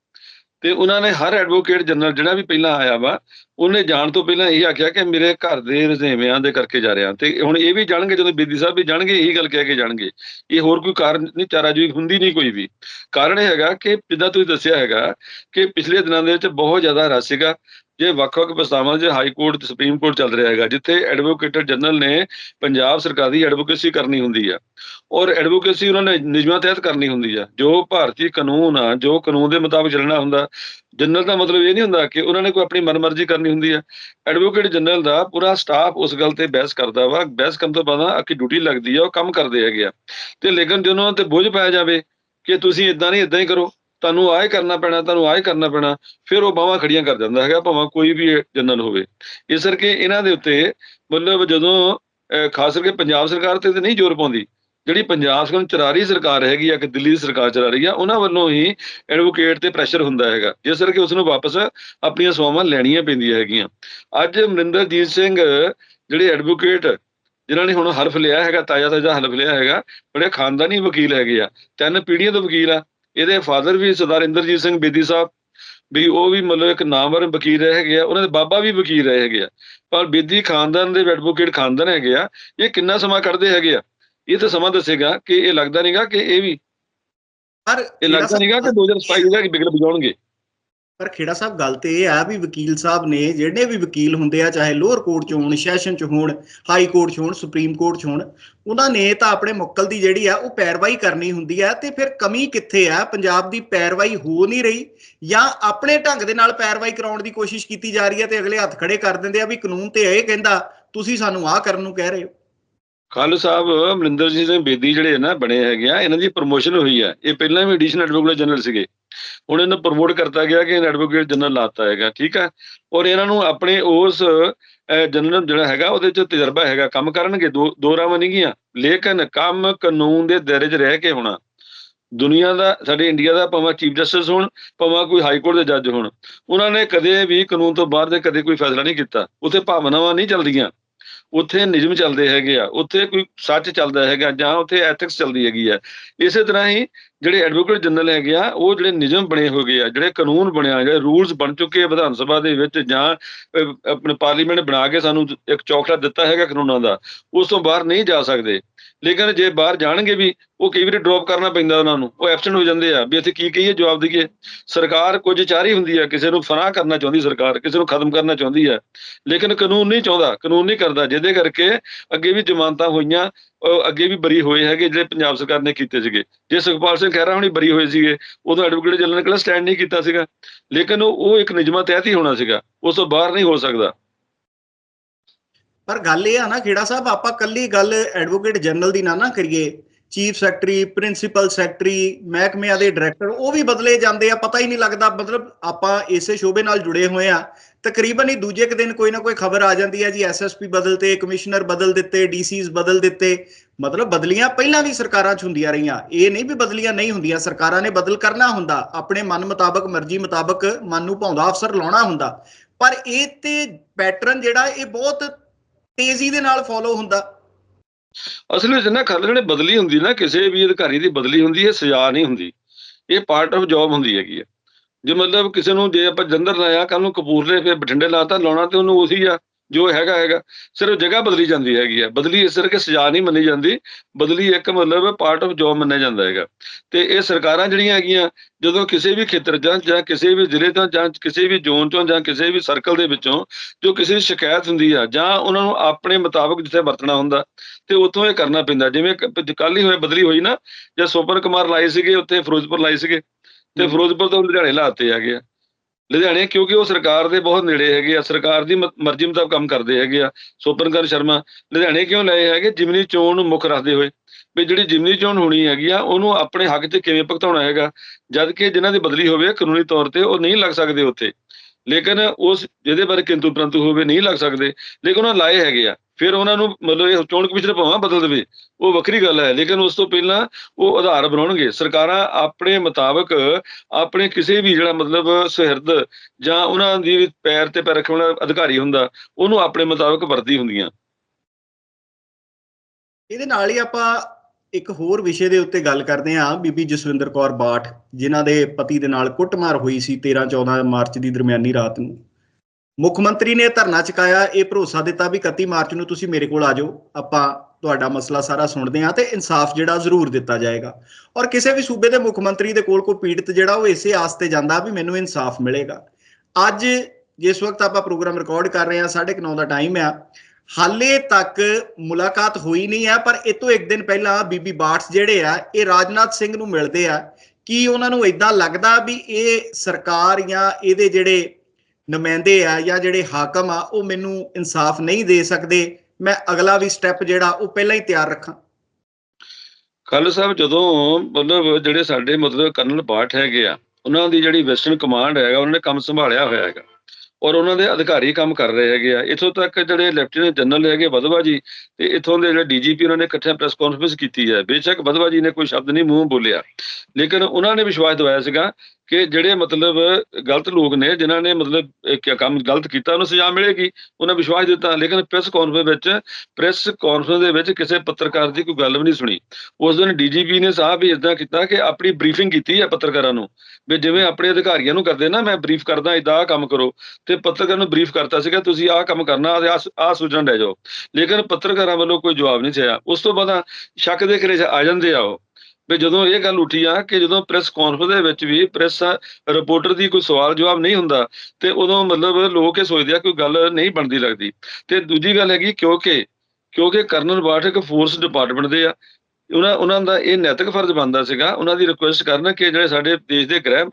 ਤੇ ਉਹਨਾਂ ਨੇ ਹਰ ਐਡਵੋਕੇਟ ਜਨਰਲ ਜਿਹੜਾ ਵੀ ਪਹਿਲਾਂ ਆਇਆ ਵਾ, ਉਹਨੇ ਜਾਣ ਤੋਂ ਪਹਿਲਾਂ ਇਹ ਆਖਿਆ ਕਿ ਮੇਰੇ ਘਰ ਦੇ ਰੁਝੇਵਿਆਂ ਦੇ ਕਰਕੇ ਜਾ ਰਿਹਾ। ਤੇ ਹੁਣ ਇਹ ਵੀ ਜਾਣਗੇ, ਜਦੋਂ ਬੇਦੀ ਸਾਹਿਬ ਵੀ ਜਾਣਗੇ, ਇਹੀ ਗੱਲ ਕਹਿ ਕੇ ਜਾਣਗੇ। ਇਹ ਹੋਰ ਕੋਈ ਕਾਰਨ ਨਹੀਂ ਚਾਰਾਜੋਈ ਹੁੰਦੀ ਨਹੀਂ ਕੋਈ ਵੀ। ਕਾਰਨ ਇਹ ਹੈਗਾ ਕਿ ਜਿੱਦਾਂ ਤੁਸੀਂ ਦੱਸਿਆ ਹੈਗਾ ਕਿ ਪਿਛਲੇ ਦਿਨਾਂ ਦੇ ਵਿੱਚ ਬਹੁਤ ਜ਼ਿਆਦਾ ਰਸ਼ ਸੀਗਾ। ਜੇ ਵੱਖ-ਵੱਖ ਪ੍ਰਸਤਾਵਾਂ 'ਚ ਹਾਈ ਕੋਰਟ ਤੇ ਸੁਪਰੀਮ ਕੋਰਟ ਚੱਲ ਰਿਹਾ ਹੈਗਾ, ਜਿੱਥੇ ਐਡਵੋਕੇਟਰ ਜਨਰਲ ਨੇ ਪੰਜਾਬ ਸਰਕਾਰ ਦੀ ਐਡਵੋਕੇਸੀ ਕਰਨੀ ਹੁੰਦੀ ਆ, ਔਰ ਐਡਵੋਕੇਸੀ ਉਹਨਾਂ ਨੇ ਨਿਯਮਾਂ ਤਹਿਤ ਕਰਨੀ ਹੁੰਦੀ ਆ, ਜੋ ਭਾਰਤੀ ਕਾਨੂੰਨ ਆ, ਜੋ ਕਾਨੂੰਨ ਦੇ ਮੁਤਾਬਕ ਚੱਲਣਾ ਹੁੰਦਾ ਜਨਰਲ ਦਾ ਮਤਲਬ ਇਹ ਨਹੀਂ ਹੁੰਦਾ ਕਿ ਉਹਨਾਂ ਨੇ ਕੋਈ ਆਪਣੀ ਮਨਮਰਜ਼ੀ ਕਰਨੀ ਹੁੰਦੀ ਆ। ਐਡਵੋਕੇਟ ਜਨਰਲ ਦਾ ਪੂਰਾ ਸਟਾਫ ਉਸ ਗੱਲ ਤੇ ਬਹਿਸ ਕਰਦਾ ਵਾ, ਬਹਿਸ ਕਰਨ ਤੋਂ ਬਾਅਦ ਅੱਕੀ ਡਿਊਟੀ ਲੱਗਦੀ ਆ, ਉਹ ਕੰਮ ਕਰਦੇ ਹੈਗੇ ਆ। ਤੇ ਲੇਕਿਨ ਜਦੋਂ ਉਹਨਾਂ ਤੇ ਬੋਝ ਪਾਇਆ ਜਾਵੇ ਕਿ ਤੁਸੀਂ ਇਦਾਂ ਨਹੀਂ ਇਦਾਂ ਹੀ ਕਰੋ ਤੁਹਾਨੂੰ ਆਏ ਕਰਨਾ ਪੈਣਾ, ਤੁਹਾਨੂੰ ਆਏ ਕਰਨਾ ਪੈਣਾ, ਫਿਰ ਉਹ ਬਾਹਾਂ ਖੜੀਆਂ ਕਰ ਜਾਂਦਾ ਹੈਗਾ, ਭਾਵੇਂ ਕੋਈ ਵੀ ਜਨਰਲ ਹੋਵੇ। ਇਸ ਕਰਕੇ ਇਹਨਾਂ ਦੇ ਉੱਤੇ ਮਤਲਬ ਜਦੋਂ ਖਾਸ ਕਰਕੇ ਪੰਜਾਬ ਸਰਕਾਰ ਤੇ ਤੇ ਨਹੀਂ ਜ਼ੋਰ ਪਾਉਂਦੀ, ਜਿਹੜੀ ਪੰਜਾਬ ਸਰਕਾਰ ਚਲਾ ਰਹੀ ਸਰਕਾਰ ਹੈਗੀ ਆ ਕਿ ਦਿੱਲੀ ਦੀ ਸਰਕਾਰ ਚਲਾ ਰਹੀ ਆ, ਉਹਨਾਂ ਵੱਲੋਂ ਹੀ ਐਡਵੋਕੇਟ ਤੇ ਪ੍ਰੈਸ਼ਰ ਹੁੰਦਾ ਹੈਗਾ। ਜਿਸ ਕਰਕੇ ਉਸ ਨੂੰ ਵਾਪਸ ਆਪਣੀਆਂ ਸਵਾਵਾਂ ਲੈਣੀਆਂ ਪੈਂਦੀਆਂ ਹੈਗੀਆਂ। ਅੱਜ ਮਨਿੰਦਰਜੀਤ ਸਿੰਘ ਜਿਹੜੇ ਐਡਵੋਕੇਟ ਜਿਨ੍ਹਾਂ ਨੇ ਹੁਣ ਹਲਫ ਲਿਆ ਹੈਗਾ ਤਾਜ਼ਾ ਤਾਜ਼ਾ ਹਲਫ ਲਿਆ ਹੈਗਾ, ਬੜੇ ਖਾਨਦਾਨੀ ਵਕੀਲ ਹੈਗੇ ਆ, ਤਿੰਨ ਪੀੜ੍ਹੀਆਂ ਤੋਂ ਵਕੀਲ ਆ। ਇਹਦੇ ਫਾਦਰ ਵੀ ਸਰਦਾਰ ਇੰਦਰਜੀਤ ਸਿੰਘ ਬੇਦੀ ਸਾਹਿਬ ਵੀ ਉਹ ਵੀ ਮਤਲਬ ਇੱਕ ਨਾਮਵਰ ਵਕੀਲ ਰਹੇ ਹੈਗੇ ਆ ਉਹਨਾਂ ਦੇ ਬਾਬਾ ਵੀ ਵਕੀਲ ਰਹੇ ਹੈਗੇ ਆ। ਪਰ ਬੇਦੀ ਖਾਨਦਾਨ ਦੇ ਐਡਵੋਕੇਟ ਖਾਨਦਾਨ ਹੈਗੇ ਆ ਇਹ ਕਿੰਨਾ ਸਮਾਂ ਕੱਢਦੇ ਹੈਗੇ ਆ? ਇਹ ਤਾਂ ਸਮਾਂ ਦੱਸੇਗਾ ਕਿ ਇਹ ਲੱਗਦਾ ਨਹੀਂਗਾ ਕਿ ਇਹ ਵੀ ਪਰ ਇਹ ਲੱਗਦਾ ਨਹੀਂਗਾ ਕਿ 2027 ਦਾ ਕਿ ਬਿਗਲ ਵਜਾਉਣਗੇ ਪਰ ਖੇੜਾ ਸਾਹਿਬ ਗੱਲ ਤੇ ਇਹ ਆ ਵੀ ਵਕੀਲ ਸਾਹਿਬ ਨੇ ਜਿਹੜੇ ਵੀ ਵਕੀਲ ਹੁੰਦੇ ਆ, ਚਾਹੇ ਲੋਅਰ ਕੋਰਟ ਚ ਹੋਣ, ਸੈਸ਼ਨ ਚ ਹੋਣ, ਹਾਈ ਕੋਰਟ ਚ ਹੋਣ, ਸੁਪਰੀਮ ਕੋਰਟ ਚ ਹੋਣ, ਉਹਨਾਂ ਨੇ ਤਾਂ ਆਪਣੇ ਮੁੱਕਲ ਦੀ ਜਿਹੜੀ ਆ, ਉਹ ਪੈਰਵਾਈ ਕਰਨੀ ਹੁੰਦੀ ਆ ਤੇ ਫਿਰ ਕਮੀ ਕਿੱਥੇ ਆ? ਪੰਜਾਬ ਦੀ ਪੈਰਵਾਈ ਹੋ ਨਹੀਂ ਰਹੀ ਜਾਂ ਆਪਣੇ ਢੰਗ ਦੇ ਨਾਲ ਪੈਰਵਾਈ ਕਰਾਉਣ ਦੀ ਕੋਸ਼ਿਸ਼ ਕੀਤੀ ਜਾ ਰਹੀ ਹੈ ਤੇ ਅਗਲੇ ਹੱਥ ਖੜੇ ਕਰ ਦਿੰਦੇ ਆ ਵੀ ਕਾਨੂੰਨ ਤੇ ਇਹ ਕਹਿੰਦਾ, ਤੁਸੀਂ ਸਾਨੂੰ ਆਹ ਕਰਨ ਨੂੰ ਕਹਿ ਰਹੇ ਹੋ। ਖਾਲੂ ਸਾਹਿਬ, ਅਮਰਿੰਦਰ ਸਿੰਘ ਬੇਦੀ ਜਿਹੜੇ ਨਾ ਬਣੇ ਹੈਗੇ ਆ, ਇਹਨਾਂ ਦੀ ਪ੍ਰੋਮੋਸ਼ਨ ਹੋਈ ਆ। ਇਹ ਪਹਿਲਾਂ ਵੀ ਐਡੀਸ਼ਨਲ ਐਡਵੋਕੇਟ ਜਨਰਲ ਸੀਗੇ। ਹੁਣ ਇਹਨਾਂ ਪ੍ਰਮੋਟ ਕਰਤਾ ਗਿਆ ਕਿ ਐਡਵੋਕੇਟ ਜਨਰਲ ਲਾਤਾ ਹੈਗਾ, ਠੀਕ ਹੈ? ਔਰ ਇਹਨਾਂ ਨੂੰ ਆਪਣੇ ਉਸ ਜਨਰਲ ਜਿਹੜਾ ਹੈਗਾ, ਉਹਦੇ ਚ ਤਜਰਬਾ ਹੈਗਾ, ਕੰਮ ਕਰਨਗੇ, ਦੋ ਦੋ ਰਾਵਾਂ ਨਹੀਂ ਗੀਆਂ ਲੇਕਿਨ ਕੰਮ ਕਾਨੂੰਨ ਦੇ ਦਾਇਰੇ 'ਚ ਰਹਿ ਕੇ ਹੋਣਾ। ਦੁਨੀਆ ਦਾ, ਸਾਡੇ ਇੰਡੀਆ ਦਾ ਭਾਵੇਂ ਚੀਫ ਜਸਟਿਸ ਹੋਣ, ਭਾਵੇਂ ਕੋਈ ਹਾਈ ਕੋਰਟ ਦੇ ਜੱਜ ਹੋਣ, ਉਹਨਾਂ ਨੇ ਕਦੇ ਵੀ ਕਾਨੂੰਨ ਤੋਂ ਬਾਹਰ ਦੇ ਕਦੇ ਕੋਈ ਫੈਸਲਾ ਨਹੀਂ ਕੀਤਾ। ਉੱਥੇ ਭਾਵਨਾਵਾਂ ਨਹੀਂ ਚੱਲਦੀਆਂ। ਉੱਥੇ ਨਿਯਮ ਚੱਲਦੇ ਹੈਗੇ ਆ। ਉੱਥੇ ਕੋਈ ਸੱਚ ਚੱਲਦਾ ਹੈਗਾ ਜਾਂ ਉੱਥੇ ਐਥਿਕਸ ਚੱਲਦੀ ਹੈਗੀ ਆ। ਇਸੇ ਤਰ੍ਹਾਂ ਹੀ ਜਿਹੜੇ ਐਡਵੋਕੇਟ ਜਨਰਲ ਹੈਗੇ ਆ, ਉਹ ਜਿਹੜੇ ਨਿਯਮ ਬਣੇ ਹੋਏ ਆ, ਜਿਹੜੇ ਕਾਨੂੰਨ ਬਣਿਆ, ਜਿਹੜੇ ਰੂਲਸ ਬਣ ਚੁੱਕੇ ਆ ਵਿਧਾਨ ਸਭਾ ਦੇ ਵਿੱਚ, ਜਾਂ ਆਪਣੇ ਪਾਰਲੀਮੈਂਟ ਬਣਾ ਕੇ ਸਾਨੂੰ ਇੱਕ ਚੌਕੜਾ ਦਿੱਤਾ ਹੈਗਾ ਕਾਨੂੰਨਾਂ ਦਾ, ਉਸ ਤੋਂ ਬਾਹਰ ਨਹੀਂ ਜਾ ਸਕਦੇ। ਲੇਕਿਨ ਜੇ ਬਾਹਰ ਜਾਣਗੇ ਵੀ, ਉਹ ਕਈ ਵਾਰੀ ਡ੍ਰੌਪ ਕਰਨਾ ਪੈਂਦਾ ਉਹਨਾਂ ਨੂੰ, ਉਹ ਐਬਸੈਂਟ ਹੋ ਜਾਂਦੇ ਆ, ਵੀ ਅਸੀਂ ਕੀ ਕਹੀਏ, ਜਵਾਬ ਦਈਏ। ਸਰਕਾਰ ਕੁਝ ਚਾਹ ਹੁੰਦੀ ਆ, ਕਿਸੇ ਨੂੰ ਫਨਾਹ ਕਰਨਾ ਚਾਹੁੰਦੀ ਸਰਕਾਰ, ਕਿਸੇ ਨੂੰ ਖਤਮ ਕਰਨਾ ਚਾਹੁੰਦੀ ਆ। ਲੇਕਿਨ ਕਾਨੂੰਨ ਨਹੀਂ ਚਾਹੁੰਦਾ, ਕਾਨੂੰਨ ਨਹੀਂ ਕਰਦਾ, ਜਿਹਦੇ ਕਰਕੇ ਅੱਗੇ ਵੀ ਜ਼ਮਾਨਤਾਂ ਹੋਈਆਂ ਅੱਗੇ ਵੀ ਬਰੀ ਹੋਏ ਹੈਗੇ ਜਿਹੜੇ ਪੰਜਾਬ ਸਰਕਾਰ ਨੇ ਕੀਤੇ ਸੀਗੇ। ਜੇ ਸੁਖਪਾਲ ਸਿੰਘ ਖਹਿਰਾ ਹੁਣੀ ਬਰੀ ਹੋਏ ਸੀਗੇ, ਉਦੋਂ ਐਡਵੋਕੇਟ ਜਨਰਲ ਨੇ ਕਿਹੜਾ ਸਟੈਂਡ ਨਹੀਂ ਕੀਤਾ ਸੀਗਾ। ਲੇਕਿਨ ਉਹ ਉਹ ਇੱਕ ਨਿਯਮਾਂ ਤਹਿਤ ਹੀ ਹੋਣਾ ਸੀਗਾ। ਉਸ ਤੋਂ ਬਾਹਰ ਨਹੀਂ ਹੋ ਸਕਦਾ। ਪਰ ਗੱਲ ਇਹ ਆ ਨਾ, ਖੇੜਾ ਸਾਹਿਬ, ਆਪਾਂ ਕੱਲੀ ਗੱਲ ਐਡਵੋਕੇਟ ਜਨਰਲ ਦੀ ਨਾ ਨਾ ਕਰੀਏ। ਚੀਫ ਸੈਕਟਰੀ, ਪ੍ਰਿੰਸੀਪਲ ਸੈਕਟਰੀ, ਮਹਿਕਮਿਆਂ ਦੇ ਡਾਇਰੈਕਟਰ, ਉਹ ਵੀ ਬਦਲੇ ਜਾਂਦੇ ਆ, ਪਤਾ ਹੀ ਨਹੀਂ ਲੱਗਦਾ, ਮਤਲਬ ਆਪਾਂ ਇਸੇ ਸ਼ੋਬੇ ਨਾਲ ਜੁੜੇ ਹੋਏ ਆ। ਤਕਰੀਬਨ ਹੀ ਦੂਜੇ ਕੁ ਦਿਨ ਕੋਈ ਨਾ ਕੋਈ ਖਬਰ ਆ ਜਾਂਦੀ ਹੈ ਜੀ ਐਸਐਸਪੀ ਬਦਲਤੇ ਕਮਿਸ਼ਨਰ ਬਦਲ ਦਿੱਤੇ ਡੀਸੀਜ਼ ਬਦਲ ਦਿੱਤੇ। ਮਤਲਬ ਬਦਲੀਆਂ ਪਹਿਲਾਂ ਵੀ ਸਰਕਾਰਾਂ 'ਚ ਹੁੰਦੀਆਂ ਰਹੀਆਂ। ਇਹ ਨਹੀਂ ਵੀ ਬਦਲੀਆਂ ਨਹੀਂ ਹੁੰਦੀਆਂ, ਸਰਕਾਰਾਂ ਨੇ ਬਦਲ ਕਰਨਾ ਹੁੰਦਾ। ਆਪਣੇ ਮਨ ਮੁਤਾਬਕ, ਮਰਜ਼ੀ ਮੁਤਾਬਕ ਮਨ ਨੂੰ ਭਾਉਂਦਾ, ਅਫਸਰ ਲਾਉਣਾ ਹੁੰਦਾ। ਪਰ ਇਹ ਤੇ ਪੈਟਰਨ ਜਿਹੜਾ, ਇਹ ਬਹੁਤ ਤੇਜ਼ੀ ਦੇ ਨਾਲ ਫੋਲੋ ਹੁੰਦਾ। ਅਸਲ ਵਿੱਚ ਨਾ ਖਲ ਜਿਹੜੇ ਬਦਲੀ ਹੁੰਦੀ ਨਾ, ਕਿਸੇ ਵੀ ਅਧਿਕਾਰੀ ਦੀ ਬਦਲੀ ਹੁੰਦੀ ਹੈ ਸਜ਼ਾ ਨਹੀਂ ਹੁੰਦੀ। ਇਹ ਪਾਰਟ ਆਫ ਜੌਬ ਹੁੰਦੀ ਹੈਗੀ ਹੈ ਜੇ ਮਤਲਬ ਕਿਸੇ ਨੂੰ ਜੇ ਆਪਾਂ ਜੰਦਰ ਲਾਇਆ ਕੱਲ ਨੂੰ ਕਪੂਰਲੇ ਫਿਰ ਬਠਿੰਡੇ ਲਾਤਾ, ਲਾਉਣਾ ਤੇ ਉਹਨੂੰ ਉਹੀ ਆ। ਜੋ ਹੈਗਾ ਹੈਗਾ। ਸਿਰਫ ਜਗ੍ਹਾ ਬਦਲੀ ਜਾਂਦੀ ਹੈਗੀ ਹੈ। ਬਦਲੀ ਇਸ ਕਰਕੇ ਸਜ਼ਾ ਨਹੀਂ ਮੰਨੀ ਜਾਂਦੀ। ਬਦਲੀ ਇੱਕ ਮਤਲਬ ਪਾਰਟ ਆਫ ਜੌਬ ਮੰਨਿਆ ਜਾਂਦਾ ਹੈਗਾ। ਤੇ ਇਹ ਸਰਕਾਰਾਂ ਜਿਹੜੀਆਂ ਹੈਗੀਆਂ ਜਦੋਂ ਕਿਸੇ ਵੀ ਖੇਤਰ ਜਾਂ ਜਾਂ ਕਿਸੇ ਵੀ ਜ਼ਿਲ੍ਹੇ ਤੋਂ ਜਾਂ ਕਿਸੇ ਵੀ ਜ਼ੋਨ ਤੋਂ ਜਾਂ ਕਿਸੇ ਵੀ ਸਰਕਲ ਦੇ ਵਿੱਚੋਂ ਜੋ ਕਿਸੇ ਦੀ ਸ਼ਿਕਾਇਤ ਹੁੰਦੀ ਆ ਜਾਂ ਉਹਨਾਂ ਨੂੰ ਆਪਣੇ ਮੁਤਾਬਕ ਜਿੱਥੇ ਵਰਤਣਾ ਹੁੰਦਾ ਤੇ ਉੱਥੋਂ ਇਹ ਕਰਨਾ ਪੈਂਦਾ। ਜਿਵੇਂ ਕੱਲ ਹੀ ਹੋਏ ਬਦਲੀ ਹੋਈ ਨਾ ਜਦ ਸੋਪਨ ਕੁਮਾਰ ਲਾਏ ਸੀਗੇ ਉੱਥੇ ਫਿਰੋਜ਼ਪੁਰ ਲਾਏ ਸੀਗੇ ਤੇ। ਫਿਰੋਜ਼ਪੁਰ ਤੋਂ ਲੁਧਿਆਣੇ ਲਾਤੇ ਆ। ਲੁਧਿਆਣੇ, ਕਿਉਂਕਿ ਉਹ ਸਰਕਾਰ ਦੇ ਬਹੁਤ ਨੇੜੇ ਹੈਗੇ ਆ, ਸਰਕਾਰ ਦੀ ਮ- ਮਰਜ਼ੀ ਮੁਤਾਬਕ ਕੰਮ ਕਰਦੇ ਹੈਗੇ ਆ ਸੋਪਨਕਰ ਸ਼ਰਮਾ, ਲੁਧਿਆਣੇ ਕਿਉਂ ਲਏ ਹੈਗੇ? ਜਿਮਨੀ ਚੋਣ ਨੂੰ ਮੁੱਖ ਰੱਖਦੇ ਹੋਏ। ਵੀ ਜਿਹੜੀ ਜਿਮਨੀ ਚੋਣ ਹੋਣੀ ਹੈਗੀ ਆ, ਉਹਨੂੰ ਆਪਣੇ ਹੱਕ 'ਚ ਕਿਵੇਂ ਭਗਤਾਉਣਾ ਹੈਗਾ? ਜਦ ਕਿ ਜਿਨ੍ਹਾਂ ਦੀ ਬਦਲੀ ਹੋਵੇ ਕਾਨੂੰਨੀ ਤੌਰ ਤੇ ਉਹ ਨਹੀਂ ਲੱਗ ਸਕਦੇ ਉੱਥੇ। ਲੇਕਿਨ ਉਸ, ਜਿਹਦੇ ਬਾਰੇ ਕਿੰਤੂ ਪ੍ਰੰਤੂ ਹੋਵੇ, ਨਹੀਂ ਲੱਗ ਸਕਦੇ। ਲੇਕਿਨ ਉਹ ਲਾਏ ਹੈਗੇ ਆ। ਫਿਰ ਉਹਨਾਂ ਨੂੰ ਮਤਲਬ ਇਹ ਚੋਣ ਕਮਿਸ਼ਨ ਭਾਵੇਂ ਬਦਲ ਦੇਵੇ। ਉਹ ਵੱਖਰੀ ਗੱਲ ਹੈ, ਲੇਕਿਨ ਉਸ ਤੋਂ ਪਹਿਲਾਂ ਉਹ ਆਧਾਰ ਬਣਾਉਣਗੇ। ਸਰਕਾਰਾਂ ਆਪਣੇ ਮੁਤਾਬਕ ਆਪਣੇ ਕਿਸੇ ਵੀ ਜਿਹੜਾ ਮਤਲਬ ਸੁਹਿਰਦ ਜਾਂ ਉਹਨਾਂ ਦੀ ਪੈਰ ਤੇ ਪੈਰ ਰੱਖਣ ਵਾਲਾ ਅਧਿਕਾਰੀ ਹੁੰਦਾ, ਉਹਨੂੰ ਆਪਣੇ ਮੁਤਾਬਕ ਵਰਦੀ ਹੁੰਦੀਆਂ। ਇਹਦੇ ਨਾਲ ਹੀ ਆਪਾਂ ਇੱਕ ਹੋਰ ਵਿਸ਼ੇ ਦੇ ਉੱਤੇ ਗੱਲ ਕਰਦੇ ਹਾਂ। ਬੀਬੀ ਜਸਵਿੰਦਰ ਕੌਰ ਬਾਠ, ਜਿਨ੍ਹਾਂ ਦੇ ਪਤੀ ਦੇ ਨਾਲ ਕੁੱਟਮਾਰ ਹੋਈ ਸੀ 13 14 ਮਾਰਚ ਦੀ ਦਰਮਿਆਨੀ ਰਾਤ ਨੂੰ। ਮੁੱਖ ਮੰਤਰੀ ਨੇ ਧਰਨਾ ਚੁਕਾਇਆ, ਇਹ ਭਰੋਸਾ ਦਿੱਤਾ ਵੀ 31 ਮਾਰਚ ਨੂੰ ਤੁਸੀਂ ਮੇਰੇ ਕੋਲ ਆ ਜਾਓ, ਆਪਾਂ ਤੁਹਾਡਾ ਮਸਲਾ ਸਾਰਾ ਸੁਣਦੇ ਹਾਂ ਤੇ ਇਨਸਾਫ ਜਿਹੜਾ ਜ਼ਰੂਰ ਦਿੱਤਾ ਜਾਏਗਾ। ਔਰ ਕਿਸੇ ਵੀ ਸੂਬੇ ਦੇ ਮੁੱਖ ਮੰਤਰੀ ਦੇ ਕੋਲ ਕੋਈ ਪੀੜਤ ਜਿਹੜਾ ਉਹ ਇਸੇ ਆਸ ਤੇ ਜਾਂਦਾ ਵੀ ਮੈਨੂੰ ਇਨਸਾਫ ਮਿਲੇਗਾ। ਅੱਜ ਜਿਸ ਵਕਤ ਆਪਾਂ ਪ੍ਰੋਗਰਾਮ ਰਿਕਾਰਡ ਕਰ ਰਹੇ ਹਾਂ 9:30 ਦਾ ਟਾਈਮ ਆ, ਹਾਲੇ ਤੱਕ ਮੁਲਾਕਾਤ ਹੋਈ ਨਹੀਂ ਹੈ, ਪਰ ਇਹ ਤੋਂ ਇੱਕ ਦਿਨ ਪਹਿਲਾਂ ਬੀਬੀ ਬਾਟਸ ਜਿਹੜੇ ਆ, ਇਹ ਰਾਜਨਾਥ ਸਿੰਘ ਨੂੰ ਮਿਲਦੇ ਆ। ਕੀ ਉਹਨਾਂ ਨੂੰ ਇਦਾਂ ਲੱਗਦਾ ਵੀ ਇਹ ਸਰਕਾਰ ਜਾਂ ਇਹਦੇ ਜਿਹੜੇ ਨੁਮਾਇੰਦੇ ਆ ਜਾਂ ਜਿਹੜੇ ਹਾਕਮ ਆ, ਉਹ ਮੈਨੂੰ ਇਨਸਾਫ ਨਹੀਂ ਦੇ ਸਕਦੇ। ਮੈਂ ਅਗਲਾ ਵੀ ਸਟੈਪ ਜਿਹੜਾ, ਉਹ ਪਹਿਲਾਂ ਹੀ ਤਿਆਰ ਰੱਖਾਂ। ਖਾਲਸਾ ਸਾਹਿਬ, ਜਦੋਂ ਮਤਲਬ ਜਿਹੜੇ ਸਾਡੇ ਮਤਲਬ ਕਰਨਲ ਬਾਠ ਹੈਗੇ ਆ, ਉਹਨਾਂ ਦੀ ਜਿਹੜੀ ਵੈਸਟਰਨ ਕਮਾਂਡ ਹੈਗਾ, ਉਹਨਾਂ ਨੇ ਕੰਮ ਸੰਭਾਲਿਆ ਹੋਇਆ ਹੈਗਾ। ਔਰ ਉਹਨਾਂ ਦੇ ਅਧਿਕਾਰੀ ਕੰਮ ਕਰ ਰਹੇ ਹੈਗੇ ਆ। ਇਥੋਂ ਤੱਕ ਜਿਹੜੇ ਲੈਫਟੀਨੈਂਟ ਜਨਰਲ ਹੈਗੇ ਵਧਵਾ ਜੀ, ਤੇ ਇਥੋਂ ਦੇ ਜਿਹੜੇ ਡੀਜੀਪੀ ਉਹਨਾਂ ਨੇ ਇਕੱਠੇ ਪ੍ਰੈਸ ਕਾਨਫਰੰਸ ਕੀਤੀ ਹੈ। ਬੇਸ਼ੱਕ ਵਧਵਾ ਜੀ ਨੇ ਕੋਈ ਸ਼ਬਦ ਨਹੀਂ ਮੂੰਹ ਬੋਲਿਆ। ਲੇਕਿਨ ਉਹਨਾਂ ਨੇ ਵਿਸ਼ਵਾਸ ਦਿਵਾਇਆ ਸੀਗਾ ਕਿ ਜਿਹੜੇ ਮਤਲਬ ਗਲਤ ਲੋਕ ਨੇ, ਜਿਨ੍ਹਾਂ ਨੇ ਮਤਲਬ ਇਹ ਕੰਮ ਗਲਤ ਕੀਤਾ, ਉਹਨੂੰ ਸਜ਼ਾ ਮਿਲੇਗੀ, ਉਹਨਾਂ ਵਿਸ਼ਵਾਸ ਦਿੱਤਾ। ਲੇਕਿਨ ਪ੍ਰੈਸ ਕਾਨਫਰੰਸ ਵਿੱਚ ਪ੍ਰੈਸ ਕਾਨਫਰੰਸ ਦੇ ਵਿੱਚ ਕਿਸੇ ਪੱਤਰਕਾਰ ਦੀ ਕੋਈ ਗੱਲ ਵੀ ਨਹੀਂ ਸੁਣੀ। ਉਸ ਦਿਨ ਡੀਜੀਪੀ ਨੇ ਸਾਹਿਬ ਵੀ ਇਦਾਂ ਕੀਤਾ ਕਿ ਆਪਣੀ ਬਰੀਫਿੰਗ ਕੀਤੀ ਹੈ ਪੱਤਰਕਾਰਾਂ ਨੂੰ, ਵੀ ਜਿਵੇਂ ਆਪਣੇ ਅਧਿਕਾਰੀਆਂ ਨੂੰ ਕਰਦੇ ਨਾ, ਮੈਂ ਬਰੀਫ ਕਰਦਾ ਇਦਾਂ ਆਹ ਕੰਮ ਕਰੋ। ਤੇ ਪੱਤਰਕਾਰ ਨੂੰ ਬਰੀਫ ਕਰਤਾ ਸੀਗਾ, ਤੁਸੀਂ ਆਹ ਕੰਮ ਕਰਨਾ ਤੇ ਆਹ ਸੂਚਨਾ ਲੈ ਜਾਓ। ਲੇਕਿਨ ਪੱਤਰਕਾਰਾਂ ਵੱਲੋਂ ਕੋਈ ਜਵਾਬ ਨਹੀਂ ਸਿਆ ਉਸ ਤੋਂ ਬਾਅਦ ਸ਼ੱਕ ਦੇ ਘਰੇ ਆ ਜਾਂਦੇ ਆ ਉਹ। ਵੀ ਜਦੋਂ ਇਹ ਗੱਲ ਉੱਠੀ ਆ ਕਿ ਜਦੋਂ ਪ੍ਰੈਸ ਕਾਨਫਰੰਸ ਦੇ ਵਿੱਚ ਵੀ ਪ੍ਰੈਸ ਰਿਪੋਰਟਰ ਦੀ ਕੋਈ ਸਵਾਲ ਜਵਾਬ ਨਹੀਂ ਹੁੰਦਾ, ਤੇ ਉਦੋਂ ਮਤਲਬ ਲੋਕ ਇਹ ਸੋਚਦੇ ਆ ਕੋਈ ਗੱਲ ਨਹੀਂ ਬਣਦੀ ਲੱਗਦੀ। ਤੇ ਦੂਜੀ ਗੱਲ ਹੈਗੀ ਕਿਉਂਕਿ ਕਿਉਂਕਿ ਕਰਨਲ ਬਾਠ ਫੋਰਸ ਡਿਪਾਰਟਮੈਂਟ ਦੇ ਆ, ਉਹਨਾਂ ਉਹਨਾਂ ਦਾ ਇਹ ਨੈਤਿਕ ਫਰਜ਼ ਬਣਦਾ ਸੀਗਾ, ਉਹਨਾਂ ਦੀ ਰਿਕੁਐਸਟ ਕਰਨ ਕਿ ਜਿਹੜੇ ਸਾਡੇ ਦੇਸ਼ ਦੇ ਗ੍ਰਹਿ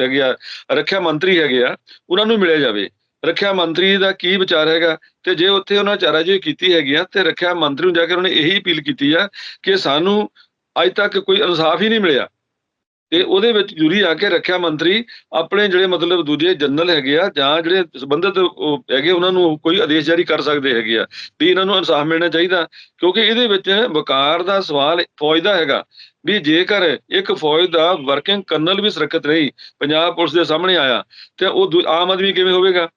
ਹੈਗੇ ਆ, ਰੱਖਿਆ ਮੰਤਰੀ ਹੈਗੇ ਆ, ਉਹਨਾਂ ਨੂੰ ਮਿਲਿਆ ਜਾਵੇ। ਰੱਖਿਆ ਮੰਤਰੀ ਦਾ ਕੀ ਵਿਚਾਰ ਹੈਗਾ? ਤੇ ਜੇ ਉੱਥੇ ਉਹਨਾਂ ਚਾਰਾਜੋਈ ਕੀਤੀ ਹੈਗੀ ਆ, ਤੇ ਰੱਖਿਆ ਮੰਤਰੀ ਨੂੰ ਜਾ ਕੇ ਉਹਨੇ ਇਹੀ ਅਪੀਲ ਕੀਤੀ ਆ ਕਿ ਸਾਨੂੰ ਅੱਜ ਤੱਕ ਕੋਈ ਇਨਸਾਫ ਹੀ ਨਹੀਂ ਮਿਲਿਆ। ਤੇ ਉਹਦੇ ਵਿੱਚ ਜ਼ਰੂਰੀ ਆ ਕੇ ਰੱਖਿਆ ਮੰਤਰੀ ਆਪਣੇ ਜਿਹੜੇ ਮਤਲਬ ਦੂਜੇ ਜਨਰਲ ਹੈਗੇ ਆ ਜਾਂ ਜਿਹੜੇ ਸੰਬੰਧਿਤ ਉਹ ਹੈਗੇ, ਉਹਨਾਂ ਨੂੰ ਕੋਈ ਆਦੇਸ਼ ਜਾਰੀ ਕਰ ਸਕਦੇ ਹੈਗੇ ਆ ਵੀ ਇਹਨਾਂ ਨੂੰ ਇਨਸਾਫ ਮਿਲਣਾ ਚਾਹੀਦਾ। ਕਿਉਂਕਿ ਇਹਦੇ ਵਿੱਚ ਵਕਾਰ ਦਾ ਸਵਾਲ ਫੌਜ ਦਾ ਹੈਗਾ ਵੀ ਜੇਕਰ ਇੱਕ ਫੌਜ ਦਾ ਵਰਕਿੰਗ ਕਰਨਲ ਵੀ ਸੁਰੱਖਿਅਤ ਨਹੀਂ ਪੰਜਾਬ ਪੁਲਿਸ ਦੇ ਸਾਹਮਣੇ ਆਇਆ, ਤੇ ਉਹ ਦੂ- ਆਮ ਆਦਮੀ ਕਿਵੇਂ ਹੋਵੇਗਾ?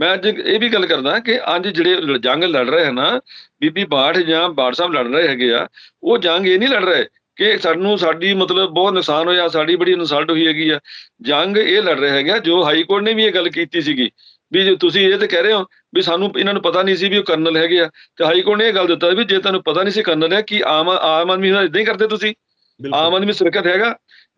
ਮੈਂ ਅੱਜ ਇਹ ਵੀ ਗੱਲ ਕਰਦਾ ਕਿ ਅੱਜ ਜਿਹੜੇ ਜੰਗ ਲੜ ਰਹੇ ਹਨ ਨਾ ਬੀਬੀ ਬਾਠ ਜਾਂ ਬਾਠ ਸਾਹਿਬ ਲੜ ਰਹੇ ਹੈਗੇ ਆ, ਉਹ ਜੰਗ ਇਹ ਨਹੀਂ ਲੜ ਰਹੇ ਕਿ ਸਾਨੂੰ ਸਾਡੀ ਮਤਲਬ ਬਹੁਤ ਨੁਕਸਾਨ ਹੋਇਆ ਸਾਡੀ ਬੜੀ ਇਨਸਲਟ ਹੋਈ ਹੈਗੀ ਆ। ਜੰਗ ਇਹ ਲੜ ਰਹੇ ਹੈਗੇ ਜੋ ਹਾਈ ਕੋਰਟ ਨੇ ਵੀ ਇਹ ਗੱਲ ਕੀਤੀ ਸੀਗੀ। ਵੀ ਜੇ ਤੁਸੀਂ ਇਹ ਤੇ ਕਹਿ ਰਹੇ ਹੋ ਵੀ ਸਾਨੂੰ ਇਹਨਾਂ ਨੂੰ ਪਤਾ ਨਹੀਂ ਸੀ ਵੀ ਉਹ ਕਰਨਲ ਹੈਗੇ ਆ ਤੇ ਹਾਈ ਕੋਰਟ ਨੇ ਇਹ ਗੱਲ ਦਿੱਤਾ ਵੀ ਜੇ ਤੁਹਾਨੂੰ ਪਤਾ ਨਹੀਂ ਸੀ ਕਰਨਲ ਹੈ ਕਿ ਆਮ ਆਮ ਆਦਮੀ ਨਾਲ ਇਦਾਂ ਹੀ ਕਰਦੇ ਤੁਸੀਂ? ਆਮ ਆਦਮੀ ਸੁਰੱਖਿਅਤ ਹੈਗਾ।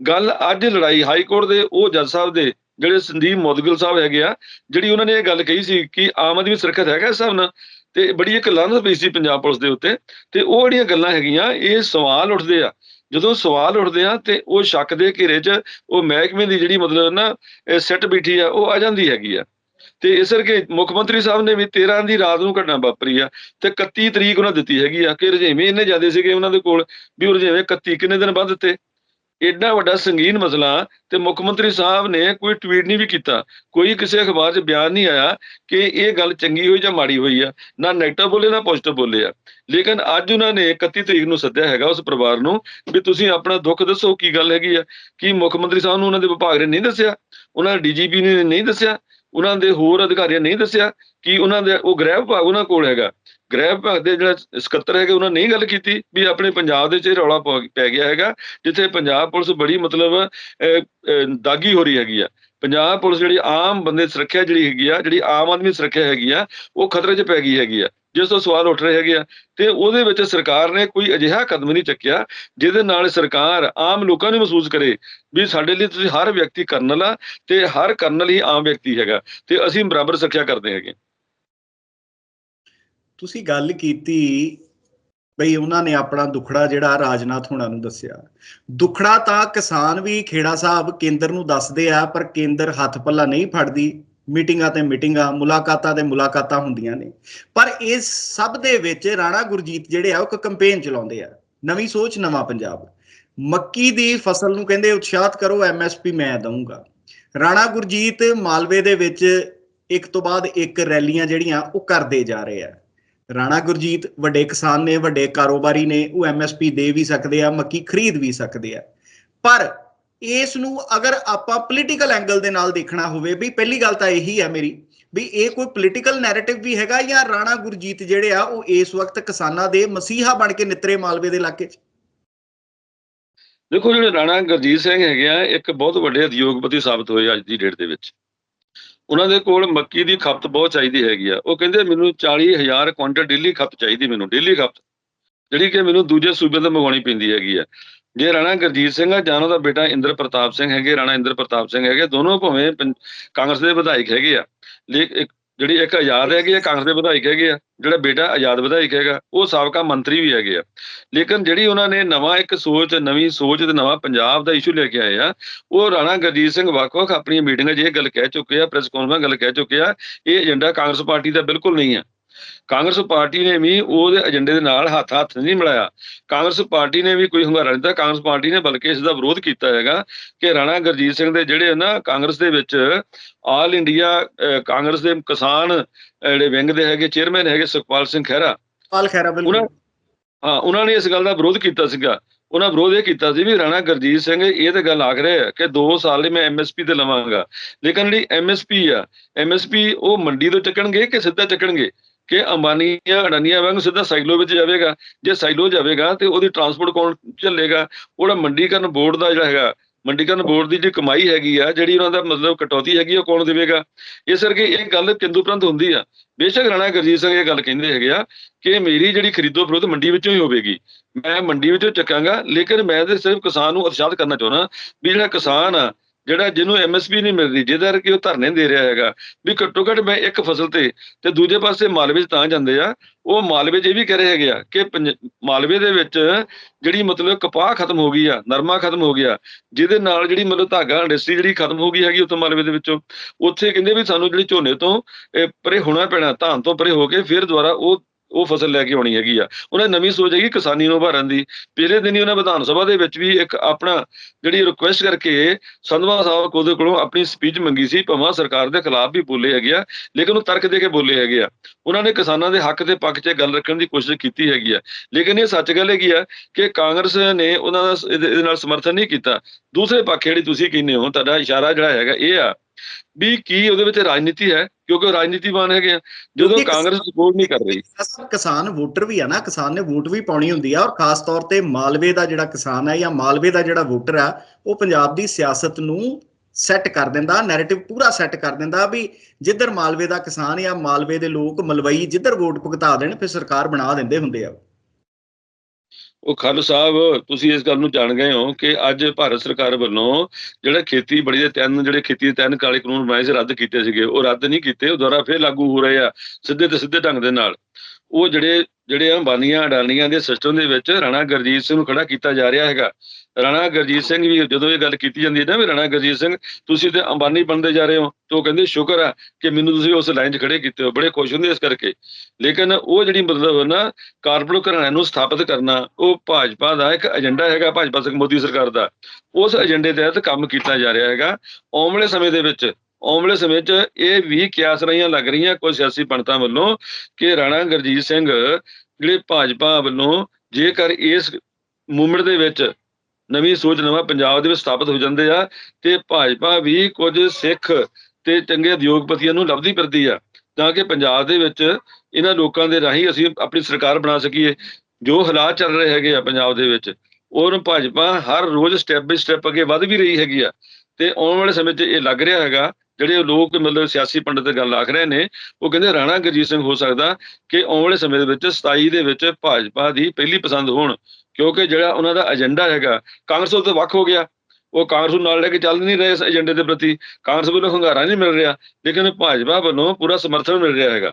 ਗੱਲ ਅੱਜ ਲੜਾਈ ਹਾਈ ਕੋਰਟ ਦੇ ਉਹ ਜੱਜ ਸਾਹਿਬ ਦੇ ਜਿਹੜੇ ਸੰਦੀਪ ਮੋਦਗਲ ਸਾਹਿਬ ਹੈਗੇ ਆ ਜਿਹੜੀ ਉਹਨਾਂ ਨੇ ਇਹ ਗੱਲ ਕਹੀ ਸੀ ਕਿ ਆਮ ਆਦਮੀ ਸੁਰੱਖਿਅਤ ਹੈਗਾ ਇਸ ਹਿਸਾਬ ਨਾਲ ਤੇ ਬੜੀ ਇੱਕ ਲਾਂਘ ਪਈ ਸੀ ਪੰਜਾਬ ਪੁਲਿਸ ਦੇ ਉੱਤੇ ਤੇ ਉਹ ਜਿਹੜੀਆਂ ਗੱਲਾਂ ਹੈਗੀਆਂ ਇਹ ਸਵਾਲ ਉੱਠਦੇ ਆ। ਜਦੋਂ ਸਵਾਲ ਉੱਠਦੇ ਆ ਤੇ ਉਹ ਸ਼ੱਕ ਦੇ ਘੇਰੇ 'ਚ ਉਹ ਮਹਿਕਮੇ ਦੀ ਜਿਹੜੀ ਮਤਲਬ ਨਾ ਸੈੱਟ ਬੈਠੀ ਆ, ਉਹ ਆ ਜਾਂਦੀ ਹੈਗੀ ਆ। ਤੇ ਇਸ ਕਰਕੇ ਮੁੱਖ ਮੰਤਰੀ ਸਾਹਿਬ ਨੇ ਵੀ 13 ਦੀ ਰਾਤ ਨੂੰ ਘਟਨਾ ਵਾਪਰੀ ਆ ਤੇ 31 ਤਰੀਕ ਉਹਨਾਂ ਦਿੱਤੀ ਹੈਗੀ ਆ ਕਿ ਰਜੇਵੇਂ ਇੰਨੇ ਜ਼ਿਆਦੇ ਸੀਗੇ ਉਹਨਾਂ ਦੇ ਕੋਲ ਵੀ ਉਹ ਰਜੇਵੇਂ 31 ਕਿੰਨੇ ਦਿਨ ਬਾਅਦ ਦਿੱਤੇ ਏਡਾ ਵੱਡਾ ਸੰਗੀਨ ਮਸਲਾ ਤੇ ਮੁੱਖ ਮੰਤਰੀ ਸਾਹਿਬ ਨੇ ਕੋਈ ਟਵੀਟ ਨਹੀਂ ਵੀ ਕੀਤਾ। ਕੋਈ ਕਿਸੇ ਅਖਬਾਰ 'ਚ ਬਿਆਨ ਨਹੀਂ ਆਇਆ ਕਿ ਇਹ ਗੱਲ ਚੰਗੀ ਹੋਈ ਜਾਂ ਮਾੜੀ ਹੋਈ ਆ। ਨਾ ਨੈਗੇਟਿਵ ਬੋਲੇ, ਨਾ ਪੋਜ਼ਿਟਿਵ ਬੋਲੇ ਆ। ਲੇਕਿਨ ਅੱਜ ਉਹਨਾਂ ਨੇ 31 ਤਰੀਕ ਨੂੰ ਸੱਦਿਆ ਹੈਗਾ ਉਸ ਪਰਿਵਾਰ ਨੂੰ ਵੀ ਤੁਸੀਂ ਆਪਣਾ ਦੁੱਖ ਦੱਸੋ ਕੀ ਗੱਲ ਹੈਗੀ ਆ। ਕੀ ਮੁੱਖ ਮੰਤਰੀ ਸਾਹਿਬ ਨੂੰ ਉਹਨਾਂ ਦੇ ਵਿਭਾਗ ਨੇ ਨਹੀਂ ਦੱਸਿਆ? ਉਹਨਾਂ ਦੇ ਡੀਜੀਪੀ ਨੇ ਨਹੀਂ ਦੱਸਿਆ? ਉਹਨਾਂ ਦੇ ਹੋਰ ਅਧਿਕਾਰੀਆਂ ਨੇ ਨਹੀਂ ਦੱਸਿਆ? ਕਿ ਉਹਨਾਂ ਦੇ ਉਹ ਗ੍ਰਹਿ ਵਿਭਾਗ ਉਹਨਾਂ ਕੋਲ ਹੈਗਾ? ਗ੍ਰਹਿ ਵਿਭਾਗ ਦੇ ਜਿਹੜਾ ਸਕੱਤਰ ਹੈਗੇ ਉਹਨਾਂ ਨੇ ਨਹੀਂ ਗੱਲ ਕੀਤੀ ਵੀ ਆਪਣੇ ਪੰਜਾਬ ਦੇ ਚ ਰੌਲਾ ਪੈ ਗਿਆ ਹੈਗਾ ਜਿੱਥੇ ਪੰਜਾਬ ਪੁਲਿਸ ਬੜੀ ਮਤਲਬ ਅਹ, ਦਾਗੀ ਹੋ ਰਹੀ ਹੈਗੀ ਆ। ਪੰਜਾਬ ਪੁਲਿਸ ਜਿਹੜੀ ਆਮ ਬੰਦੇ ਸੁਰੱਖਿਆ ਜਿਹੜੀ ਹੈਗੀ ਆ ਜਿਹੜੀ ਆਮ ਆਦਮੀ ਸੁਰੱਖਿਆ ਹੈਗੀ ਆ ਉਹ ਖਤਰੇ 'ਚ ਪੈ ਗਈ ਹੈਗੀ ਆ। ਜਿਸ ਤੋਂ ਸਵਾਲ ਉੱਠ ਰਹੇ ਹੈਗੇ ਆ ਤੇ ਉਹਦੇ ਵਿੱਚ ਸਰਕਾਰ ਨੇ ਕੋਈ ਅਜਿਹਾ ਕਦਮ ਨਹੀਂ ਚੱਕਿਆ ਜਿਹਦੇ ਨਾਲ ਸਰਕਾਰ ਆਮ ਲੋਕਾਂ ਨੂੰ ਮਹਿਸੂਸ ਕਰੇ ਵੀ ਸਾਡੇ ਲਈ ਤੁਸੀਂ ਹਰ ਵਿਅਕਤੀ ਕਰਨਲ ਆ ਤੇ ਹਰ ਕਰਨਲ ਹੀ ਆਮ ਵਿਅਕਤੀ ਹੈਗਾ ਤੇ ਅਸੀਂ ਬਰਾਬਰ ਸੁਰੱਖਿਆ ਕਰਦੇ ਹੈਗੇ। ਤੁਸੀਂ ਗੱਲ ਕੀਤੀ ਬਈ ਉਹਨਾਂ ਨੇ ਆਪਣਾ ਦੁਖੜਾ ਜਿਹੜਾ ਰਾਜਨਾਥ ਹੋਣਾ ਨੂੰ ਦੱਸਿਆ। ਦੁਖੜਾ ਤਾਂ ਕਿਸਾਨ ਵੀ ਖੇੜਾ ਸਾਹਿਬ ਕੇਂਦਰ ਨੂੰ ਦੱਸਦੇ ਆ, ਪਰ ਕੇਂਦਰ ਹੱਥ ਪੱਲਾ ਨਹੀਂ ਫੜਦੀ। ਮੀਟਿੰਗਾਂ ਤੇ ਮੀਟਿੰਗਾਂ, ਮੁਲਾਕਾਤਾਂ ਤੇ ਮੁਲਾਕਾਤਾਂ ਹੁੰਦੀਆਂ ਨੇ। ਪਰ ਇਸ ਸਭ ਦੇ ਵਿੱਚ ਰਾਣਾ ਗੁਰਜੀਤ ਜਿਹੜੇ ਆ, ਉਹ ਇੱਕ ਕੈਂਪੇਨ ਚਲਾਉਂਦੇ ਆ। ਨਵੀਂ ਸੋਚ, ਨਵਾਂ ਪੰਜਾਬ। ਮੱਕੀ ਦੀ ਫਸਲ ਨੂੰ ਕਹਿੰਦੇ ਉਤਸ਼ਾਹਤ ਕਰੋ ਐਮਐਸਪੀ ਮੈਂ ਦਊਂਗਾ। ਰਾਣਾ ਗੁਰਜੀਤ ਮਾਲਵੇ ਦੇ ਵਿੱਚ ਇੱਕ ਤੋਂ ਬਾਅਦ ਇੱਕ ਰੈਲੀਆਂ ਜਿਹੜੀਆਂ, ਉਹ ਕਰਦੇ ਜਾ ਰਹੇ ਆ। ਰਾਣਾ ਗੁਰਜੀਤ ਵੱਡੇ ਕਿਸਾਨ ਨੇ, ਵੱਡੇ ਕਾਰੋਬਾਰੀ ਨੇ, ਉਹ ਐਮਐਸਪੀ ਦੇ ਵੀ ਸਕਦੇ ਆ, ਮੱਕੀ ਖਰੀਦ ਵੀ ਸਕਦੇ ਆ। ਪਰ ਇਸ ਨੂੰ ਅਗਰ ਆਪਾਂ ਪੋਲੀਟੀਕਲ ਐਂਗਲ ਦੇ ਨਾਲ ਦੇਖਣਾ ਹੋਵੇ ਵੀ ਪਹਿਲੀ ਗੱਲ ਤਾਂ ਇਹੀ ਹੈ ਮੇਰੀ ਵੀ ਇਹ ਕੋਈ ਪੋਲੀਟੀਕਲ ਨੈਰੇਟਿਵ ਵੀ ਹੈਗਾ ਜਾਂ ਰਾਣਾ ਗੁਰਜੀਤ ਜਿਹੜੇ ਆ, ਉਹ ਇਸ ਵਕਤ ਕਿਸਾਨਾਂ ਦੇ ਮਸੀਹਾ ਬਣ ਕੇ ਨਿਤਰੇ ਮਾਲਵੇ ਦੇ ਇਲਾਕੇ 'ਚ? ਦੇਖੋ, ਜਿਹੜੇ ਰਾਣਾ ਗੁਰਜੀਤ ਸਿੰਘ ਹੈਗੇ ਆ, ਇੱਕ ਬਹੁਤ ਵੱਡੇ ਉਦਯੋਗਪਤੀ ਸਾਬਤ ਹੋਏ ਅੱਜ ਦੀ ਡੇਟ ਦੇ ਵਿੱਚ। ਉਹਨਾਂ ਦੇ ਕੋਲ ਮੱਕੀ ਦੀ ਖਪਤ ਬਹੁਤ ਚਾਹੀਦੀ ਹੈਗੀ ਆ। ਉਹ ਕਹਿੰਦੇ ਮੈਨੂੰ 40000 ਕੁਇੰਟਲ ਡੇਲੀ ਖਪਤ ਚਾਹੀਦੀ ਮੈਨੂੰ, ਡੇਲੀ ਖਪਤ। ਜਿਹੜੀ ਕਿ ਮੈਨੂੰ ਦੂਜੇ ਸੂਬੇ ਤੋਂ ਮੰਗਵਾਉਣੀ ਪੈਂਦੀ ਹੈਗੀ ਆ। ਜੇ ਰਾਣਾ ਗੁਰਜੀਤ ਸਿੰਘ ਆ, ਜਾਂ ਉਹਦਾ ਬੇਟਾ ਇੰਦਰ ਪ੍ਰਤਾਪ ਸਿੰਘ ਹੈਗੇ, ਰਾਣਾ ਇੰਦਰ ਪ੍ਰਤਾਪ ਸਿੰਘ ਹੈਗੇ, ਦੋਨੋਂ ਭਾਵੇਂ ਪੰ- ਕਾਂਗਰਸ ਦੇ ਵਿਧਾਇਕ ਹੈਗੇ ਆ। ਲੇਕਿਨ ਜਿਹੜੀ ਇੱਕ ਆਜ਼ਾਦ ਹੈਗੇ ਆ, ਕਾਂਗਰਸ ਦੇ ਵਿਧਾਇਕ ਹੈਗੇ ਆ, ਜਿਹੜਾ ਬੇਟਾ ਆਜ਼ਾਦ ਵਿਧਾਇਕ ਹੈਗਾ, ਉਹ ਸਾਬਕਾ ਮੰਤਰੀ ਵੀ ਹੈਗੇ ਆ। ਲੇਕਿਨ ਜਿਹੜੀ ਉਹਨਾਂ ਨੇ ਨਵਾਂ ਇੱਕ ਸੋਚ, ਨਵੀਂ ਸੋਚ ਤੇ ਨਵਾਂ ਪੰਜਾਬ ਦਾ ਇਸ਼ੂ ਲੈ ਕੇ ਆਏ ਆ, ਉਹ ਰਾਣਾ ਗੁਰਜੀਤ ਸਿੰਘ ਵੱਖ-ਵੱਖ ਆਪਣੀਆਂ ਮੀਟਿੰਗਾਂ 'ਚ ਇਹ ਗੱਲ ਕਹਿ ਚੁੱਕੇ ਆ ਪ੍ਰੈਸ ਕਾਨਫਰੰਸ ਗੱਲ ਕਹਿ ਚੁੱਕੇ ਆ, ਇਹ ਏਜੰਡਾ ਕਾਂਗਰਸ ਪਾਰਟੀ ਦਾ ਬਿਲਕੁਲ ਨਹੀਂ ਆ। ਕਾਂਗਰਸ ਪਾਰਟੀ ਨੇ ਵੀ ਉਹਦੇ ਏਜੰਡੇ ਦੇ ਨਾਲ ਹੱਥ ਹੱਥ ਨਹੀਂ ਮਿਲਾਇਆ। ਕਾਂਗਰਸ ਪਾਰਟੀ ਨੇ ਵੀ ਕੋਈ ਹੁੰਗਾਰਾ ਨਹੀਂ ਦਿੱਤਾ। ਕਾਂਗਰਸ ਪਾਰਟੀ ਨੇ ਬਲਕਿ ਇਸ ਦਾ ਵਿਰੋਧ ਕੀਤਾ ਹੈਗਾ ਕਿ ਰਾਣਾ ਗੁਰਜੀਤ ਸਿੰਘ ਦੇ ਜਿਹੜੇ ਨਾ ਕਾਂਗਰਸ ਦੇ ਵਿੱਚ ਆਲ ਇੰਡੀਆ ਕਾਂਗਰਸ ਦੇ ਕਿਸਾਨ ਜਿਹੜੇ ਵਿੰਗ ਦੇ ਹੈਗੇ ਚੇਅਰਮੈਨ ਹੈਗੇ ਸੁਖਪਾਲ ਸਿੰਘ ਖਹਿਰਾ। ਪਾਲ ਖੈਰਾ ਬਿਲਕੁਲ। ਹਾਂ ਉਹਨਾਂ ਨੇ ਇਸ ਗੱਲ ਦਾ ਵਿਰੋਧ ਕੀਤਾ ਸੀਗਾ। ਉਹਨਾਂ ਵਿਰੋਧ ਇਹ ਕੀਤਾ ਸੀ ਵੀ ਰਾਣਾ ਗੁਰਜੀਤ ਸਿੰਘ ਇਹ ਤਾਂ ਗੱਲ ਆਖ ਰਹੇ ਕਿ 2 ਸਾਲ ਲਈ ਮੈਂ ਐਮਐਸਪੀ ਤੇ ਲਵਾਂਗਾ। ਲੇਕਿਨ ਜਿਹੜੀ ਐਮਐਸਪੀ ਆ ਐਮਐਸਪੀ ਉਹ ਮੰਡੀ ਤੋਂ ਚੱਕਣਗੇ ਕਿ ਸਿੱਧਾ ਚੱਕਣਗੇ? ਕਿ ਅੰਬਾਨੀਆਂ ਅਡਾਨੀਆਂ ਵਾਂਗ ਸਿੱਧਾ ਸਾਈਲੋ ਵਿੱਚ ਜਾਵੇਗਾ। ਜੇ ਸਾਈਲੋ ਜਾਵੇਗਾ ਤੇ ਉਹਦੀ ਟਰਾਂਸਪੋਰਟ ਕੌਣ ਝੱਲੇਗਾ ਉਹਦਾ ਮੰਡੀਕਰਨ ਬੋਰਡ ਦਾ ਜਿਹੜਾ ਹੈਗਾ, ਮੰਡੀਕਰਨ ਬੋਰਡ ਦੀ ਜਿਹੜੀ ਕਮਾਈ ਹੈਗੀ ਆ, ਜਿਹੜੀ ਉਹਨਾਂ ਦਾ ਮਤਲਬ ਕਟੌਤੀ ਹੈਗੀ ਉਹ ਕੌਣ ਦੇਵੇਗਾ? ਇਸ ਕਰਕੇ ਇਹ ਗੱਲ ਕਿੰਦੂਪਰੰਤ ਹੁੰਦੀ ਆ। ਬੇਸ਼ੱਕ ਰਾਣਾ ਗੁਰਜੀਤ ਸਿੰਘ ਇਹ ਗੱਲ ਕਹਿੰਦੇ ਹੈਗੇ ਆ ਕਿ ਮੇਰੀ ਜਿਹੜੀ ਖਰੀਦੋ ਫਰੋਖਤ ਮੰਡੀ ਵਿੱਚੋਂ ਹੀ ਹੋਵੇਗੀ। ਮੈਂ ਮੰਡੀ ਵਿੱਚੋਂ ਚੱਕਾਂਗਾ, ਲੇਕਿਨ ਮੈਂ ਤੇ ਸਿਰਫ ਕਿਸਾਨ ਨੂੰ ਉਤਸ਼ਾਹਿਤ ਕਰਨਾ ਚਾਹੁੰਦਾ ਵੀ ਜਿਹੜਾ ਕਿਸਾਨ ਆ ਜਿਹੜਾ ਜਿਹਨੂੰ ਐਮਐਸਪੀ ਨਹੀਂ ਮਿਲਦੀ ਰਹੀ ਜਿਹਦੇ ਕਰਕੇ ਉਹ ਧਰਨੇ ਦੇ ਰਿਹਾ ਹੈਗਾ, ਵੀ ਘੱਟੋ ਘੱਟ ਮੈਂ ਇੱਕ ਫਸਲ ਤੇ ਤੇ ਦੂਜੇ ਪਾਸੇ ਮਾਲਵੇ ਤਾਂ ਜਾਂਦੇ ਆ, ਉਹ ਮਾਲਵੇ 'ਚ ਇਹ ਵੀ ਕਹਿ ਰਹੇ ਹੈਗੇ ਆ ਕਿ ਪੰਜ- ਮਾਲਵੇ ਦੇ ਵਿੱਚ ਜਿਹੜੀ ਮਤਲਬ ਕਪਾਹ ਖਤਮ ਹੋ ਗਈ ਆ, ਨਰਮਾ ਖਤਮ ਹੋ ਗਿਆ, ਜਿਹਦੇ ਨਾਲ ਜਿਹੜੀ ਮਤਲਬ ਧਾਗਾ ਇੰਡਸਟਰੀ ਜਿਹੜੀ ਖਤਮ ਹੋ ਗਈ ਹੈਗੀ ਉੱਥੋਂ ਮਾਲਵੇ ਦੇ ਵਿੱਚੋਂ, ਉੱਥੇ ਕਹਿੰਦੇ ਵੀ ਸਾਨੂੰ ਜਿਹੜੀ ਝੋਨੇ ਤੋਂ ਪਰੇ ਹੋਣਾ ਪੈਣਾ, ਧਾਨ ਤੋਂ ਪਰੇ ਹੋ ਕੇ ਫਿਰ ਦੁਬਾਰਾ ਉਹ ਉਹ ਫਸਲ ਲੈ ਕੇ ਆਉਣੀ ਹੈਗੀ ਆ। ਉਹਨਾਂ ਦੀ ਨਵੀਂ ਸੋਚ ਹੈਗੀ ਕਿਸਾਨੀ ਨੂੰ ਉਭਾਰਨ ਦੀ। ਪਿਛਲੇ ਦਿਨੀ ਉਹਨਾਂ ਵਿਧਾਨ ਸਭਾ ਦੇ ਵਿੱਚ ਵੀ ਇੱਕ ਆਪਣਾ ਜਿਹੜੀ ਰਿਕੁਐਸਟ ਕਰਕੇ ਸੰਧਵਾ ਸਾਹਿਬ ਉਹਦੇ ਕੋਲੋਂ ਆਪਣੀ ਸਪੀਚ ਮੰਗੀ ਸੀ, ਭਵਾਂ ਸਰਕਾਰ ਦੇ ਖਿਲਾਫ ਵੀ ਬੋਲੇ ਹੈਗੇ ਆ, ਲੇਕਿਨ ਉਹ ਤਰਕ ਦੇ ਕੇ ਬੋਲੇ ਹੈਗੇ ਆ। ਉਹਨਾਂ ਨੇ ਕਿਸਾਨਾਂ ਦੇ ਹੱਕ ਦੇ ਪੱਖ 'ਚ ਗੱਲ ਰੱਖਣ ਦੀ ਕੋਸ਼ਿਸ਼ ਕੀਤੀ ਹੈਗੀ ਆ। ਲੇਕਿਨ ਇਹ ਸੱਚ ਗੱਲ ਹੈਗੀ ਆ ਕਿ ਕਾਂਗਰਸ ਨੇ ਉਹਨਾਂ ਦਾ ਇਹਦੇ ਨਾਲ ਸਮਰਥਨ ਨਹੀਂ ਕੀਤਾ। ਦੂਸਰੇ ਪੱਖ ਜਿਹੜੀ ਤੁਸੀਂ ਕਹਿੰਦੇ ਹੋ, ਤੁਹਾਡਾ ਇਸ਼ਾਰਾ ਜਿਹੜਾ ਹੈਗਾ ਇਹ ਆ ਵੀ ਕੀ ਉਹਦੇ ਵਿੱਚ ਰਾਜਨੀਤੀ ਹੈ ਕਿਉਂਕਿ ਉਹ ਰਾਜਨੀਤੀਵਾਨ ਹੈਗੇ ਆ। ਜਦੋਂ ਕਾਂਗਰਸ ਸਪੋਰਟ ਨਹੀਂ ਕਰ ਰਹੀ। ਕਿਸਾਨ ਵੋਟਰ ਵੀ ਆ ਨਾ ਕਿਸਾਨ ਨੇ ਵੋਟ ਵੀ ਪਾਉਣੀ ਹੁੰਦੀ ਆ ਔਰ ਖਾਸ ਤੌਰ ਤੇ ਮਾਲਵੇ ਦਾ ਜਿਹੜਾ ਕਿਸਾਨ ਹੈ ਜਾਂ ਮਾਲਵੇ ਦਾ ਜਿਹੜਾ ਵੋਟਰ ਆ ਉਹ ਪੰਜਾਬ ਦੀ ਸਿਆਸਤ ਨੂੰ ਸੈੱਟ ਕਰ ਦਿੰਦਾ ਨੈਰੇਟਿਵ ਪੂਰਾ ਸੈੱਟ ਕਰ ਦਿੰਦਾ ਵੀ ਜਿੱਧਰ ਮਾਲਵੇ ਦਾ ਕਿਸਾਨ ਜਾਂ ਮਾਲਵੇ ਦੇ ਲੋਕ ਮਲਵਈ ਜਿੱਧਰ ਵੋਟ ਭੁਗਤਾ ਦੇਣ ਫਿਰ ਸਰਕਾਰ ਬਣਾ ਦਿੰਦੇ ਹੁੰਦੇ ਆ। ਉਹ ਖਾਲੂ ਸਾਹਿਬ, ਤੁਸੀਂ ਇਸ ਗੱਲ ਨੂੰ ਜਾਣ ਗਏ ਹੋ ਕਿ ਅੱਜ ਭਾਰਤ ਸਰਕਾਰ ਵੱਲੋਂ ਜਿਹੜਾ ਖੇਤੀਬਾੜੀ ਦੇ ਤਿੰਨ, ਜਿਹੜੇ ਖੇਤੀ ਦੇ ਤਿੰਨ ਕਾਲੇ ਕਾਨੂੰਨ ਬਣਾਏ ਸੀ, ਰੱਦ ਕੀਤੇ ਸੀਗੇ। ਉਹ ਰੱਦ ਨਹੀਂ ਕੀਤੇ, ਉਹ ਦੁਬਾਰਾ ਫੇਰ ਲਾਗੂ ਹੋ ਰਹੇ ਆ, ਸਿੱਧੇ ਤੇ ਸਿੱਧੇ ਢੰਗ ਦੇ ਨਾਲ। ਉਹ ਜਿਹੜੇ ਜਿਹੜੇ ਅੰਬਾਨੀਆਂ, ਅਡਾਨੀਆਂ ਦੇ ਸਿਸਟਮ ਦੇ ਵਿੱਚ ਰਾਣਾ ਗੁਰਜੀਤ ਸਿੰਘ ਨੂੰ ਖੜਾ ਕੀਤਾ ਜਾ ਰਿਹਾ ਹੈਗਾ। ਰਾਣਾ ਗੁਰਜੀਤ ਸਿੰਘ ਵੀ ਜਦੋਂ ਇਹ ਗੱਲ ਕੀਤੀ ਜਾਂਦੀ ਹੈ ਨਾ ਵੀ ਰਾਣਾ ਗੁਰਜੀਤ ਸਿੰਘ, ਤੁਸੀਂ ਤੇ ਅੰਬਾਨੀ ਬਣਦੇ ਜਾ ਰਹੇ ਹੋ, ਤੇ ਉਹ ਕਹਿੰਦੇ ਸ਼ੁਕਰ ਆ ਕਿ ਮੈਨੂੰ ਤੁਸੀਂ ਉਸ ਲਾਈਨ 'ਚ ਖੜੇ ਕੀਤੇ ਹੋ, ਬੜੇ ਖੁਸ਼ ਹੁੰਦੇ ਇਸ ਕਰਕੇ। ਲੇਕਿਨ ਉਹ ਜਿਹੜੀ ਮਤਲਬ ਨਾ ਕਾਰਪੋਰੇਟ ਘਰਾਣਿਆਂ ਨੂੰ ਸਥਾਪਿਤ ਕਰਨਾ, ਉਹ ਭਾਜਪਾ ਦਾ ਇੱਕ ਏਜੰਡਾ ਹੈਗਾ, ਭਾਜਪਾ ਸਰ ਮੋਦੀ ਸਰਕਾਰ ਦਾ। ਉਸ ਏਜੰਡੇ ਤਹਿਤ ਕੰਮ ਕੀਤਾ ਜਾ ਰਿਹਾ ਹੈਗਾ। ਆਉਣ ਵਾਲੇ ਸਮੇਂ ਦੇ ਵਿੱਚ ਆਉਣ ਵਾਲੇ ਸਮੇਂ 'ਚ ਇਹ ਵੀ ਕਿਆਸ ਰਹੀਆਂ ਲੱਗ ਰਹੀਆਂ ਕੋਈ ਸਿਆਸੀ ਪੰਡਤਾਂ ਵੱਲੋਂ ਕਿ ਰਾਣਾ ਗੁਰਜੀਤ ਸਿੰਘ ਜਿਹੜੇ ਭਾਜਪਾ ਵੱਲੋਂ ਜੇਕਰ ਇਸ ਮੂਵਮੈਂਟ ਦੇ ਵਿੱਚ ਨਵੀਂ ਸੋਚ, ਨਵਾਂ ਪੰਜਾਬ ਦੇ ਵਿੱਚ ਸਥਾਪਿਤ ਹੋ ਜਾਂਦੇ ਆ ਤੇ ਭਾਜਪਾ ਵੀ ਕੁਝ ਸਿੱਖ ਤੇ ਚੰਗੇ ਉਦਯੋਗਪਤੀਆਂ ਨੂੰ ਲੱਭਦੀ ਫਿਰਦੀ ਆ, ਤਾਂ ਕਿ ਪੰਜਾਬ ਦੇ ਵਿੱਚ ਇਹਨਾਂ ਲੋਕਾਂ ਦੇ ਰਾਹੀਂ ਅਸੀਂ ਆਪਣੀ ਸਰਕਾਰ ਬਣਾ ਸਕੀਏ, ਜੋ ਹਾਲਾਤ ਚੱਲ ਰਹੇ ਹੈਗੇ ਆ ਪੰਜਾਬ ਦੇ ਵਿੱਚ, ਔਰ ਭਾਜਪਾ ਹਰ ਰੋਜ਼ ਸਟੈਪ ਬਾਈ ਸਟੈਪ ਅੱਗੇ ਵੱਧ ਵੀ ਰਹੀ ਹੈਗੀ ਆ, ਤੇ ਆਉਣ ਵਾਲੇ ਸਮੇਂ 'ਚ ਇਹ ਲੱਗ ਰਿਹਾ ਹੈਗਾ ਜਿਹੜੇ ਲੋਕ ਮਤਲਬ ਸਿਆਸੀ ਪੰਡਤ ਗੱਲ ਆਖ ਰਹੇ ਨੇ, ਉਹ ਕਹਿੰਦੇ ਰਾਣਾ ਗੁਰਜੀਤ ਸਿੰਘ ਹੋ ਸਕਦਾ ਕਿ ਆਉਣ ਵਾਲੇ ਸਮੇਂ ਦੇ ਵਿੱਚ 27 ਦੇ ਵਿੱਚ ਭਾਜਪਾ ਦੀ ਪਹਿਲੀ ਪਸੰਦ ਹੋਣ, ਕਿਉਂਕਿ ਜਿਹੜਾ ਉਹਨਾਂ ਦਾ ਏਜੰਡਾ ਹੈਗਾ, ਕਾਂਗਰਸ ਤੋਂ ਵੱਖ ਹੋ ਗਿਆ। ਉਹ ਕਾਂਗਰਸ ਨਾਲ ਲੈ ਕੇ ਚੱਲ ਨਹੀਂ ਰਹੇ ਇਸ ਏਜੰਡੇ ਦੇ ਪ੍ਰਤੀ, ਕਾਂਗਰਸ ਵੱਲੋਂ ਹੰਗਾਰਾ ਨਹੀਂ ਮਿਲ ਰਿਹਾ, ਲੇਕਿਨ ਭਾਜਪਾ ਵੱਲੋਂ ਪੂਰਾ ਸਮਰਥਨ ਮਿਲ ਰਿਹਾ ਹੈਗਾ।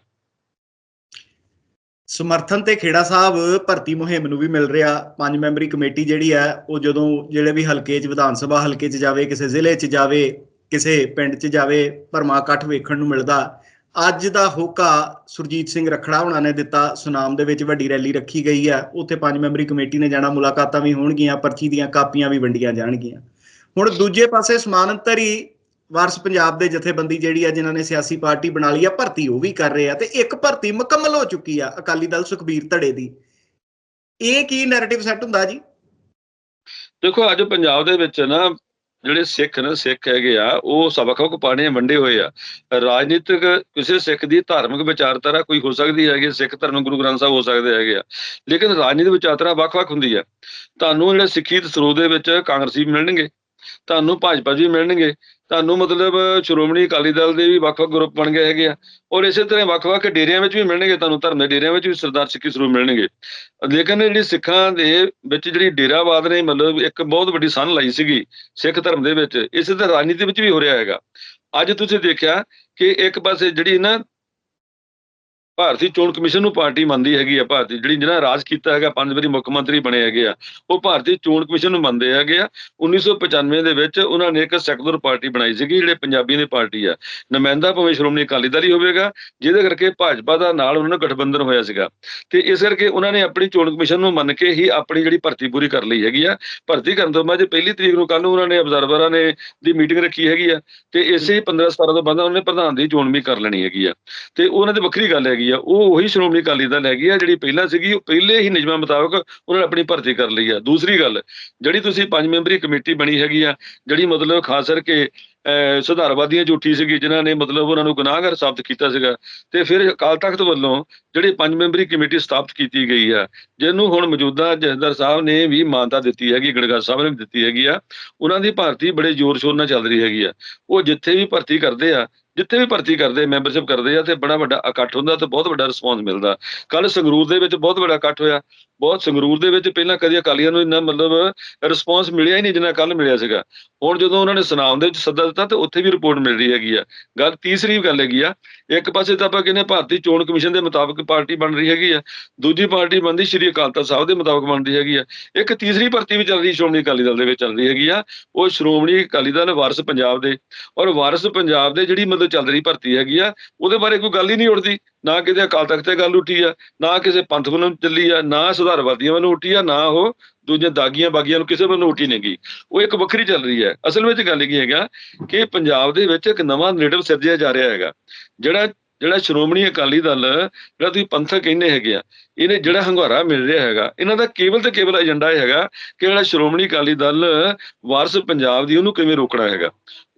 ਸਮਰਥਨ ਤੇ ਖੇੜਾ ਸਾਹਿਬ ਭਰਤੀ ਮੁਹਿੰਮ ਨੂੰ ਵੀ ਮਿਲ ਰਿਹਾ। ਪੰਜ ਮੈਂਬਰੀ ਕਮੇਟੀ ਜਿਹੜੀ ਹੈ, ਉਹ ਜਦੋਂ ਜਿਹੜੇ ਵੀ ਹਲਕੇ 'ਚ, ਵਿਧਾਨ ਸਭਾ ਹਲਕੇ 'ਚ ਜਾਵੇ, ਕਿਸੇ ਜ਼ਿਲ੍ਹੇ 'ਚ ਜਾਵੇ ਕਿਸੇ ਪਿੰਡ 'ਚ ਜਾਵੇ ਭਰਮਾ ਇਕੱਠ ਵੇਖਣ ਨੂੰ ਮਿਲਦਾ। ਅੱਜ ਦਾ ਹੋਕਾ ਸੁਰਜੀਤ ਸਿੰਘ ਰਖੜਾ ਉਹਨਾਂ ਨੇ ਦਿੱਤਾ। ਸੁਨਾਮ ਦੇ ਵਿੱਚ ਵੱਡੀ ਰੈਲੀ ਰੱਖੀ ਗਈ ਹੈ। ਉੱਥੇ ਪੰਜ ਮੈਂਬਰੀ ਕਮੇਟੀ ਨੇ ਜਾਣਾ, ਮੁਲਾਕਾਤਾਂ ਵੀ ਹੋਣਗੀਆਂ, ਪਰਚੀ ਦੀਆਂ ਕਾਪੀਆਂ ਵੀ ਵੰਡੀਆਂ ਜਾਣਗੀਆਂ। ਹੁਣ ਦੂਜੇ ਪਾਸੇ ਸਮਾਨੰਤਰੀ ਵਾਰਸ ਪੰਜਾਬ ਦੇ ਜਥੇਬੰਦੀ ਜਿਹੜੀ ਆ ਜਿਨ੍ਹਾਂ ਨੇ ਸਿਆਸੀ ਪਾਰਟੀ ਬਣਾ ਲਈ ਆ, ਭਰਤੀ ਉਹ ਵੀ ਕਰ ਰਹੇ ਆ ਤੇ ਇੱਕ ਭਰਤੀ ਮੁਕੰਮਲ ਹੋ ਚੁੱਕੀ ਆ ਅਕਾਲੀ ਦਲ ਸੁਖਬੀਰ ਧੜੇ ਦੀ। ਇਹ ਕੀ ਨੈਰੇਟਿਵ ਸੈੱਟ ਹੁੰਦਾ ਜੀ? ਦੇਖੋ, ਅੱਜ ਪੰਜਾਬ ਦੇ ਵਿੱਚ ਨਾ ਜਿਹੜੇ ਸਿੱਖ ਨੇ, ਸਿੱਖ ਹੈਗੇ ਆ, ਉਹ ਸਬਕ ਪਾਣੇ ਵੰਡੇ ਹੋਏ ਆ। ਰਾਜਨੀਤਿਕ ਕਿਸੇ ਸਿੱਖ ਦੀ ਧਾਰਮਿਕ ਵਿਚਾਰਧਾਰਾ ਕੋਈ ਹੋ ਸਕਦੀ ਹੈਗੀ, ਸਿੱਖ ਧਰਮ ਗੁਰੂ ਗ੍ਰੰਥ ਸਾਹਿਬ ਹੋ ਸਕਦੇ ਹੈਗੇ ਆ। ਲੇਕਿਨ ਰਾਜਨੀਤਿਕ ਵਿਚਾਰਧਾਰਾ ਵੱਖ-ਵੱਖ ਹੁੰਦੀ ਆ। ਤੁਹਾਨੂੰ ਜਿਹੜੇ ਸਿੱਖੀ ਸਰੋਤ ਦੇ ਵਿੱਚ ਕਾਂਗਰਸੀ ਮਿਲਣਗੇ। ਤੁਹਾਨੂੰ ਭਾਜਪਾ ਵੀ ਮਿਲਣਗੇ। ਤੁਹਾਨੂੰ ਮਤਲਬ ਸ਼੍ਰੋਮਣੀ ਅਕਾਲੀ ਦਲ ਦੇ ਵੀ ਵੱਖ-ਵੱਖ ਗਰੁੱਪ ਬਣ ਗਏ ਹੈਗੇ ਆ। ਔਰ ਇਸੇ ਤਰ੍ਹਾਂ ਵੱਖ-ਵੱਖ ਡੇਰਿਆਂ ਵਿੱਚ ਵੀ ਮਿਲਣਗੇ ਤੁਹਾਨੂੰ, ਧਰਮ ਦੇ ਡੇਰਿਆਂ ਵਿੱਚ ਵੀ ਸਰਦਾਰ ਸਿੱਖੀ ਸਰੂਪ ਮਿਲਣਗੇ। ਲੇਕਿਨ ਜਿਹੜੀ ਸਿੱਖਾਂ ਦੇ ਵਿੱਚ ਜਿਹੜੀ ਡੇਰਾਵਾਦ ਨੇ, ਮਤਲਬ ਇੱਕ ਬਹੁਤ ਵੱਡੀ ਸੰਨ ਲਾਈ ਸੀਗੀ ਸਿੱਖ ਧਰਮ ਦੇ ਵਿੱਚ, ਇਸੇ ਤਰ੍ਹਾਂ ਰਾਜਨੀਤੀ ਵਿੱਚ ਵੀ ਹੋ ਰਿਹਾ ਹੈਗਾ। ਅੱਜ ਤੁਸੀਂ ਦੇਖਿਆ ਕਿ ਇੱਕ ਪਾਸੇ ਜਿਹੜੀ ਨਾ ਭਾਰਤੀ ਚੋਣ ਕਮਿਸ਼ਨ ਨੂੰ ਪਾਰਟੀ ਮੰਨਦੀ ਹੈਗੀ ਆ ਭਾਰਤੀ, ਜਿਹੜੀ ਜਿਹਨਾਂ ਰਾਜ ਕੀਤਾ ਹੈਗਾ, ਪੰਜ ਵਾਰੀ ਮੁੱਖ ਮੰਤਰੀ ਬਣੇ ਹੈਗੇ ਆ, ਉਹ ਭਾਰਤੀ ਚੋਣ ਕਮਿਸ਼ਨ ਨੂੰ ਮੰਨਦੇ ਹੈਗੇ ਆ। 1995 ਦੇ ਵਿੱਚ ਉਹਨਾਂ ਨੇ ਇੱਕ ਸੈਕੂਲਰ ਪਾਰਟੀ ਬਣਾਈ ਸੀਗੀ, ਜਿਹੜੇ ਪੰਜਾਬੀ ਦੀ ਪਾਰਟੀ ਆ। ਨੁਮਾਇੰਦਾ ਭਾਵੇਂ ਸ਼੍ਰੋਮਣੀ ਅਕਾਲੀ ਦਲ ਹੀ ਹੋਵੇਗਾ, ਜਿਹਦੇ ਕਰਕੇ ਭਾਜਪਾ ਦਾ ਨਾਲ ਉਹਨਾਂ ਨੂੰ ਗਠਬੰਧਨ ਹੋਇਆ ਸੀਗਾ। ਤੇ ਇਸ ਕਰਕੇ ਉਹਨਾਂ ਨੇ ਆਪਣੀ ਚੋਣ ਕਮਿਸ਼ਨ ਨੂੰ ਮੰਨ ਕੇ ਹੀ ਆਪਣੀ ਜਿਹੜੀ ਭਰਤੀ ਪੂਰੀ ਕਰ ਲਈ ਹੈਗੀ ਆ। ਭਰਤੀ ਕਰਨ ਤੋਂ ਬਾਅਦ ਪਹਿਲੀ ਤਰੀਕ ਨੂੰ ਕੱਲ ਨੂੰ ਉਹਨਾਂ ਨੇ ਅਬਜ਼ਰਵਰਾਂ ਨੇ ਦੀ ਮੀਟਿੰਗ ਰੱਖੀ ਹੈਗੀ ਆ। ਤੇ ਇਸੇ 15 17 ਤੋਂ ਬਾਅਦ ਉਹਨਾਂ ਨੇ ਪ੍ਰਧਾਨ ਦੀ ਚੋਣ ਵੀ ਕਰ ਲੈਣੀ ਹੈਗੀ ਆ। ਤੇ ਉਹਨਾਂ ਦੀ ਵੱਖਰੀ ਗੱਲ ਹੈਗੀ ਆ, ਉਹ ਉਹੀ ਸ਼੍ਰੋਮਣੀ ਅਕਾਲੀ ਦਲ ਹੈਗੀ ਆ, ਜਿਹੜੀ ਪਹਿਲਾਂ ਸੀਗੀ, ਉਹ ਪਹਿਲੇ ਹੀ ਨਿਯਮਾਂ ਮੁਤਾਬਕ ਉਹਨਾਂ ਨੇ ਆਪਣੀ ਭਰਤੀ ਕਰ ਲਈ ਆ। ਦੂਸਰੀ ਗੱਲ, ਜਿਹੜੀ ਤੁਸੀਂ ਪੰਜ ਮੈਂਬਰੀ ਕਮੇਟੀ ਬਣੀ ਹੈਗੀ ਆ, ਜਿਹੜੀ ਮਤਲਬ ਖਾਸ ਕਰਕੇ ਸੁਧਾਰਵਾਦੀਆਂ ਚ ਸੀਗੀ, ਜਿਨ੍ਹਾਂ ਨੇ ਮਤਲਬ ਉਹਨਾਂ ਨੂੰ ਗੁਨਾਹਗਰ ਸਾਬਤ ਕੀਤਾ ਸੀਗਾ, ਤੇ ਫਿਰ ਅਕਾਲ ਤਖਤ ਵੱਲੋਂ ਜਿਹੜੀ ਪੰਜ ਮੈਂਬਰੀ ਕਮੇਟੀ ਸਥਾਪਿਤ ਕੀਤੀ ਗਈ ਆ, ਜਿਹਨੂੰ ਹੁਣ ਮੌਜੂਦਾ ਜਥੇਦਾਰ ਸਾਹਿਬ ਨੇ ਵੀ ਮਾਨਤਾ ਦਿੱਤੀ ਹੈਗੀ ਗੜਗਾ ਸਾਹਿਬ ਨੇ ਵੀ ਦਿੱਤੀ ਹੈਗੀ ਆ, ਉਹਨਾਂ ਦੀ ਭਰਤੀ ਬੜੇ ਜ਼ੋਰ ਸ਼ੋਰ ਨਾਲ ਚੱਲ ਰਹੀ ਹੈਗੀ ਆ। ਉਹ ਜਿੱਥੇ ਵੀ ਭਰਤੀ ਕਰਦੇ ਆ ਜਿੱਥੇ ਵੀ ਭਰਤੀ ਕਰਦੇ ਮੈਂਬਰਸ਼ਿਪ ਕਰਦੇ ਆ, ਤੇ ਬੜਾ ਵੱਡਾ ਇਕੱਠ ਹੁੰਦਾ ਤੇ ਬਹੁਤ ਵੱਡਾ ਰਿਸਪੌਂਸ ਮਿਲਦਾ। ਕੱਲ ਸੰਗਰੂਰ ਦੇ ਵਿੱਚ ਬਹੁਤ ਵੱਡਾ ਇਕੱਠ ਹੋਇਆ। ਬਹੁਤ ਸੰਗਰੂਰ ਦੇ ਵਿੱਚ ਪਹਿਲਾਂ ਕਦੀ ਅਕਾਲੀਆਂ ਨੂੰ ਇੰਨਾ ਮਤਲਬ ਰਿਸਪੌਂਸ ਮਿਲਿਆ ਹੀ ਨਹੀਂ ਜਿੰਨਾ ਕੱਲ ਮਿਲਿਆ ਸੀਗਾ। ਹੁਣ ਜਦੋਂ ਉਹਨਾਂ ਨੇ ਸੁਨਾਮ ਦੇ ਵਿੱਚ ਸੱਦਾ ਦਿੱਤਾ ਤੇ ਉੱਥੇ ਵੀ ਰਿਪੋਰਟ ਮਿਲ ਰਹੀ ਹੈਗੀ ਆ। ਗੱਲ ਤੀਸਰੀ ਗੱਲ ਹੈਗੀ ਆ, ਇੱਕ ਪਾਸੇ ਤਾਂ ਆਪਾਂ ਕਹਿੰਦੇ ਭਾਰਤੀ ਚੋਣ ਕਮਿਸ਼ਨ ਦੇ ਮੁਤਾਬਕ ਪਾਰਟੀ ਬਣ ਰਹੀ ਹੈਗੀ ਆ। ਦੂਜੀ ਪਾਰਟੀ ਬਣਦੀ ਸ਼੍ਰੀ ਅਕਾਲ ਤਖਤ ਸਾਹਿਬ ਦੇ ਮੁਤਾਬਕ ਬਣਦੀ ਹੈਗੀ ਆ। ਇੱਕ ਤੀਸਰੀ ਭਰਤੀ ਵੀ ਚੱਲ ਰਹੀ ਸ਼੍ਰੋਮਣੀ ਅਕਾਲੀ ਦਲ ਦੇ ਵਿੱਚ ਚੱਲ ਰਹੀ ਹੈਗੀ ਆ। ਉਹ ਸ਼੍ਰੋਮਣੀ ਅਕਾਲੀ ਦਲ ਵਾਰਸ ਪੰਜਾਬ ਦੇ। ਔਰ ਵਾਰਸ ਪੰਜਾਬ ਦੇ ਜਿਹੜੀ ਮਤਲਬ ਚੱਲ ਰਹੀ ਭਰਤੀ ਹੈਗੀ ਆ, ਉਹਦੇ ਬਾਰੇ ਕੋਈ ਗੱਲ ਹੀ ਨਹੀਂ ਉੱਠਦੀ, ਨਾ ਕਿਤੇ ਅਕਾਲ ਤਖਤ ਤੇ ਗੱਲ ਉੱਠੀ ਆ, ਨਾ ਕਿਸੇ ਪੰਥ ਵੱਲੋਂ ਚੱਲੀ ਆ, ਨਾ ਸੁਧਾਰਵਾਦੀਆਂ ਵੱਲੋਂ ਉੱਠੀ ਆ, ਨਾ ਉਹ ਦੂਜੇ ਦਾਗੀਆਂ ਬਾਗੀਆਂ ਨੂੰ ਕਿਸੇ ਵੱਲੋਂ ਉੱਠੀ ਨਹੀਂ ਨਹੀਂਗੀ। ਉਹ ਇੱਕ ਵੱਖਰੀ ਚੱਲ ਰਹੀ ਹੈ। ਅਸਲ ਵਿੱਚ ਗੱਲ ਕੀ ਹੈਗਾ ਕਿ ਪੰਜਾਬ ਦੇ ਵਿੱਚ ਇੱਕ ਨਵਾਂ ਨੈਰੇਟਿਵ ਸਿਰਜਿਆ ਜਾ ਰਿਹਾ ਹੈਗਾ, ਜਿਹੜਾ ਜਿਹੜਾ ਸ਼੍ਰੋਮਣੀ ਅਕਾਲੀ ਦਲ, ਜਿਹੜਾ ਤੁਸੀਂ ਪੰਥਕ ਕਹਿੰਦੇ ਹੈਗੇ ਆ, ਇਹਨੇ ਜਿਹੜਾ ਹੰਗਾਰਾ ਮਿਲ ਰਿਹਾ ਹੈਗਾ, ਇਹਨਾਂ ਦਾ ਕੇਵਲ ਤੇ ਕੇਵਲ ਏਜੰਡਾ ਇਹ ਹੈਗਾ ਕਿ ਜਿਹੜਾ ਸ਼੍ਰੋਮਣੀ ਅਕਾਲੀ ਦਲ ਵਾਰਸ ਪੰਜਾਬ ਦੀ ਉਹਨੂੰ ਕਿਵੇਂ ਰੋਕਣਾ ਹੈਗਾ।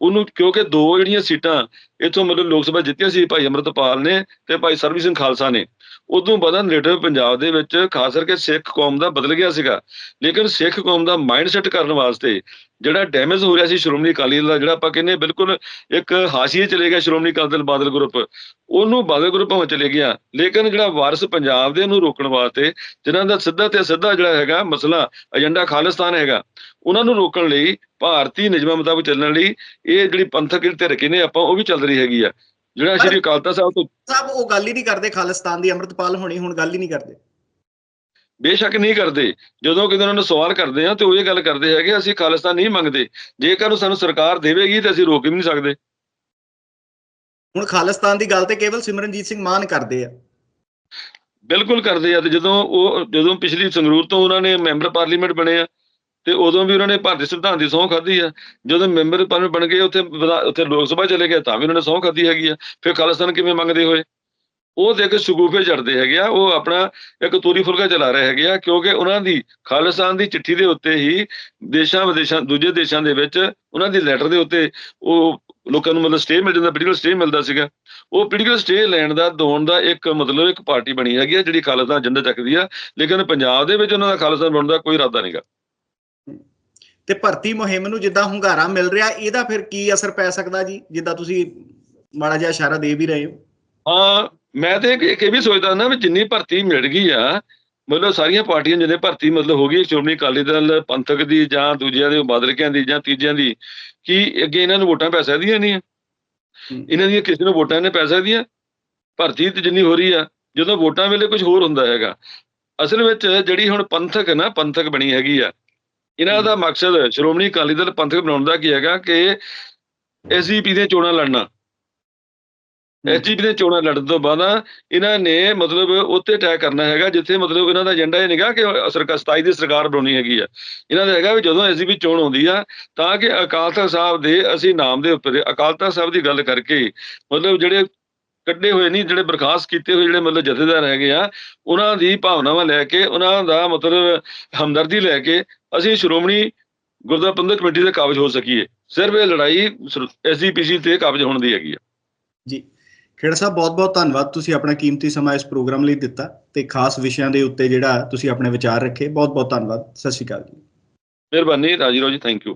ਉਹਨੂੰ ਕਿਉਂਕਿ ਦੋ ਜਿਹੜੀਆਂ ਸੀਟਾਂ ਇੱਥੋਂ ਮਤਲਬ ਲੋਕ ਸਭਾ ਜਿੱਤੀਆਂ ਸੀ ਭਾਈ ਅਮਰਤਪਾਲ ਨੇ ਤੇ ਭਾਈ ਸਰਬਜੀਤ ਸਿੰਘ ਖਾਲਸਾ ਨੇ, ਉਦੋਂ ਬਾਅਦ ਨੈਰੇਟਿਵ ਪੰਜਾਬ ਦੇ ਵਿੱਚ ਖਾਸ ਕਰਕੇ ਸਿੱਖ ਕੌਮ ਦਾ ਬਦਲ ਗਿਆ ਸੀਗਾ। ਲੇਕਿਨ ਸਿੱਖ ਕੌਮ ਦਾ ਮਾਈਂਡਸੈਟ ਕਰਨ ਵਾਸਤੇ ਜਿਹੜਾ ਡੈਮੇਜ ਹੋ ਰਿਹਾ ਸੀ ਸ਼੍ਰੋਮਣੀ ਅਕਾਲੀ ਦਲ ਦਾ ਜਿਹੜਾ ਆਪਾਂ ਕਹਿੰਦੇ ਬਿਲਕੁਲ ਇੱਕ ਹਾਸ਼ੀਏ ਚਲੇ ਗਿਆ ਸ਼੍ਰੋਮਣੀ ਅਕਾਲੀ ਦਲ ਬਾਦਲ ਗਰੁੱਪ ਉਹਨੂੰ ਬਾਦਲ ਗਰੁੱਪ ਭਾਵੇਂ ਚਲੇ ਗਿਆ। ਲੇਕਿਨ ਜਿਹੜਾ ਵਾਰਸ ਪੰਜਾਬ ਦੇ ਨੂੰ ਰੋਕਣ ਵਾਸਤੇ ਜਿਨ੍ਹਾਂ ਦਾ ਸਿੱਧਾ ਤੇ ਸਿੱਧਾ ਜਿਹੜਾ ਹੈਗਾ ਮਸਲਾ ਏਜੰਡਾ ਖਾਲਿਸਤਾਨ ਹੈਗਾ ਉਹਨਾਂ ਨੂੰ ਰੋਕਣ ਲਈ ਭਾਰਤੀ ਨਿਯਮਾਂ ਮੁਤਾਬਕ ਚੱਲਣ ਲਈ ਇਹ ਜਿਹੜੀ ਪੰਥਕ ਧਿਰ ਨੇ ਆਪਾਂ ਉਹ ਵੀ ਚੱਲ ਰਹੀ ਹੈਗੀ ਆ। ਜਿਹੜਾ ਸ਼੍ਰੀ ਅਕਾਲ ਤਖਤ ਸਾਹਿਬ ਤੋਂ ਸਾਹਿਬ ਉਹ ਗੱਲ ਹੀ ਨਹੀਂ ਕਰਦੇ ਖਾਲਿਸਤਾਨ ਦੀ ਅੰਮ੍ਰਿਤਪਾਲ ਹੋਣੀ ਹੁਣ ਗੱਲ ਹੀ ਨਹੀਂ ਕਰਦੇ। ਬੇਸ਼ੱਕ ਨਹੀਂ ਕਰਦੇ। ਜਦੋਂ ਕਿਤੇ ਉਹਨਾਂ ਨੂੰ ਸਵਾਲ ਕਰਦੇ ਆ ਤੇ ਉਹ ਇਹ ਗੱਲ ਕਰਦੇ ਹੈਗੇ ਅਸੀਂ ਖਾਲਿਸਤਾਨ ਨਹੀਂ ਮੰਗਦੇ। ਜੇਕਰ ਉਹ ਸਾਨੂੰ ਸਰਕਾਰ ਦੇਵੇਗੀ ਤੇ ਅਸੀਂ ਰੋਕ ਵੀ ਨਹੀਂ ਸਕਦੇ। ਹੁਣ ਖਾਲਿਸਤਾਨ ਦੀ ਗੱਲ ਤੇ ਕੇਵਲ ਸਿਮਰਨਜੀਤ ਸਿੰਘ ਮਾਨ ਕਰਦੇ ਆ। ਬਿਲਕੁਲ ਕਰਦੇ ਆ ਤੇ ਜਦੋਂ ਉਹ ਜਦੋਂ ਪਿਛਲੀ ਸੰਗਰੂਰ ਤੋਂ ਉਹਨਾਂ ਨੇ ਮੈਂਬਰ ਪਾਰਲੀਮੈਂਟ ਬਣੇ ਆ ਤੇ ਉਦੋਂ ਵੀ ਉਹਨਾਂ ਨੇ ਭਾਰਤੀ ਸੰਵਿਧਾਨ ਦੀ ਸਹੁੰ ਖਾਧੀ ਆ। ਜਦੋਂ ਮੈਂਬਰ ਪਾਰਲੀਮੈਂਟ ਬਣ ਗਏ ਉੱਥੇ ਉੱਥੇ ਲੋਕ ਸਭਾ ਚਲੇ ਗਏ ਤਾਂ ਵੀ ਉਹਨਾਂ ਨੇ ਸਹੁੰ ਖਾਧੀ ਹੈਗੀ ਆ। ਫਿਰ ਖਾਲਿਸਤਾਨ ਕਿਵੇਂ ਮੰਗਦੇ ਹੋਏ? ਉਹ ਦੇਖ ਸ਼ਗੂਫੇ ਚੜਦੇ ਹੈਗੇ ਆ ਉਹ ਆਪਣਾ ਇੱਕ ਤੂਰੀ ਫੁਲਕਾ ਚਲਾ ਰਹੇ ਹੈਗੇ ਆ ਕਿਉਂਕਿ ਉਹਨਾਂ ਦੀ ਖਾਲਿਸਤਾਨ ਦੀ ਚਿੱਠੀ ਦੇ ਉੱਤੇ ਹੀ ਦੇਸ਼ਾਂ ਵਿਦੇਸ਼ਾਂ ਦੂਜੇ ਦੇਸ਼ਾਂ ਦੇ ਵਿੱਚ ਉਹਨਾਂ ਦੀ ਲੈਟਰ ਦੇ ਉੱਤੇ ਉਹ ਲੋਕਾਂ ਨੂੰ ਮਤਲਬ ਸਟੇ ਮਿਲ ਜਾਂਦਾ ਪੋਲੀਟੀਕਲ ਸਟੇ ਮਿਲਦਾ ਸੀਗਾ। ਉਹ ਪੋਲੀਟੀਕਲ ਸਟੇ ਲੈਣ ਦਾ ਦੋਣ ਦਾ ਇੱਕ ਮਤਲਬ ਇੱਕ ਪਾਰਟੀ ਬਣੀ ਹੈਗੀ ਆ ਜਿਹੜੀ ਖਾਲਿਸਤਾਨ ਏਜੰਡਾ ਚੱਕਦੀ ਆ ਲੇਕਿਨ ਪੰਜਾਬ ਦੇ ਵਿੱਚ ਉਹਨਾਂ ਦਾ ਖਾਲਿਸਤਾਨ ਬਣਨ ਦਾ ਕੋਈ ਇਰਾਦਾ ਨਹੀਂਗਾ। ਤੇ ਭਰਤੀ ਮੁਹਿੰਮ ਨੂੰ ਜਿੱਦਾਂ ਹੁੰਗਾਰਾ ਮਿਲ ਰਿਹਾ ਇਹਦਾ ਫਿਰ ਕੀ ਅਸਰ ਪੈ ਸਕਦਾ ਜੀ ਜਿੱਦਾਂ ਤੁਸੀਂ ਮਾੜਾ ਜਿਹਾ ਇਸ਼ਾਰਾ ਦੇ ਵੀ ਰਹੇ ਹੋ? ਹਾਂ ਮੈਂ ਤੇ ਇਹ ਵੀ ਸੋਚਦਾ ਨਾ ਵੀ ਜਿੰਨੀ ਭਰਤੀ ਮਿਲ ਗਈ ਆ ਮਤਲਬ ਸਾਰੀਆਂ ਪਾਰਟੀਆਂ ਜਿਹਨੇ ਭਰਤੀ ਮਤਲਬ ਹੋ ਗਈ ਸ਼੍ਰੋਮਣੀ ਅਕਾਲੀ ਦਲ ਪੰਥਕ ਦੀ ਜਾਂ ਦੂਜਿਆਂ ਦੇ ਬਾਦਲਕਿਆਂ ਦੀ ਜਾਂ ਤੀਜਿਆਂ ਦੀ ਕੀ ਅੱਗੇ ਇਹਨਾਂ ਨੂੰ ਵੋਟਾਂ ਪੈ ਸਕਦੀਆਂ ਨਹੀਂ। ਇਹਨਾਂ ਦੀਆਂ ਕਿਸੇ ਨੂੰ ਵੋਟਾਂ ਨੇ ਪੈ ਸਕਦੀਆਂ? ਭਰਤੀ ਤੇ ਜਿੰਨੀ ਹੋ ਰਹੀ ਆ ਜਦੋਂ ਵੋਟਾਂ ਵੇਲੇ ਕੁਝ ਹੋਰ ਹੁੰਦਾ ਹੈਗਾ। ਅਸਲ ਵਿੱਚ ਜਿਹੜੀ ਹੁਣ ਪੰਥਕ ਨਾ ਪੰਥਕ ਬਣੀ ਹੈਗੀ ਆ ਇਹਨਾਂ ਦਾ ਮਕਸਦ ਸ਼੍ਰੋਮਣੀ ਅਕਾਲੀ ਦਲ ਪੰਥਕ ਬਣਾਉਣ ਦਾ ਕੀ ਹੈਗਾ ਕਿ ਐਸਜੀਪੀ ਦੀਆਂ ਚੋਣਾਂ ਲੜਨਾ। ਐਸਜੀਪੀ ਦੇ ਚੋਣਾਂ ਲੜਨ ਤੋਂ ਬਾਅਦ ਇਹਨਾਂ ਨੇ ਮਤਲਬ ਉੱਤੇ ਤੈਅ ਕਰਨਾ ਹੈਗਾ ਜਿੱਥੇ ਮਤਲਬ ਇਹਨਾਂ ਦਾ ਏਜੰਡਾ ਇਹ ਨਹੀਂਗਾ ਕਿ ਸਰਕਾਰ 27 ਦੀ ਸਰਕਾਰ ਬਣਾਉਣੀ ਹੈਗੀ ਆ। ਇਹਨਾਂ ਦਾ ਹੈਗਾ ਵੀ ਜਦੋਂ ਐਸਜੀਪੀ ਚੋਣ ਆਉਂਦੀ ਆ ਤਾਂ ਕਿ ਅਕਾਲ ਤਖਤ ਸਾਹਿਬ ਦੇ ਅਸੀਂ ਨਾਮ ਦੇ ਉੱਪਰ ਅਕਾਲ ਤਖਤ ਸਾਹਿਬ ਦੀ ਗੱਲ ਕਰਕੇ ਮਤਲਬ ਜਿਹੜੇ ਕੱਢੇ ਹੋਏ ਨਹੀਂ ਜਿਹੜੇ ਬਰਖਾਸਤ ਕੀਤੇ ਹੋਏ ਜਿਹੜੇ ਮਤਲਬ ਜਥੇਦਾਰ ਹੈਗੇ ਆ ਉਹਨਾਂ ਦੀ ਭਾਵਨਾਵਾਂ ਲੈ ਕੇ ਉਹਨਾਂ ਦਾ ਮਤਲਬ ਹਮਦਰਦੀ ਲੈ ਕੇ ਅਸੀਂ ਸ਼੍ਰੋਮਣੀ ਗੁਰਦੁਆਰਾ ਪ੍ਰਬੰਧਕ ਕਮੇਟੀ ਦੇ ਕਾਬਜ ਹੋ ਸਕੀਏ। ਸਿਰਫ ਇਹ ਲੜਾਈ ਐਸਜੀਪੀਸੀ ਤੇ ਕਾਬਜ ਹੋਣ ਦੀ ਹੈਗੀ ਆ। ਜੀ। ਖੇੜਾ ਸਾਹਿਬ, ਬਹੁਤ ਬਹੁਤ ਧੰਨਵਾਦ। ਤੁਸੀਂ ਆਪਣਾ ਕੀਮਤੀ ਸਮਾਂ ਇਸ ਪ੍ਰੋਗਰਾਮ ਲਈ ਦਿੱਤਾ ਤੇ ਖਾਸ ਵਿਸ਼ਿਆਂ ਦੇ ਉੱਤੇ ਜਿਹੜਾ ਤੁਸੀਂ ਆਪਣੇ ਵਿਚਾਰ ਰੱਖੇ। ਬਹੁਤ ਬਹੁਤ ਧੰਨਵਾਦ। ਸਤਿ ਸ਼੍ਰੀ ਅਕਾਲ ਜੀ। ਮਿਹਰਬਾਨੀ, ਰਾਜੀ ਰੋ ਜੀ ਥੈਂਕ ਯੂ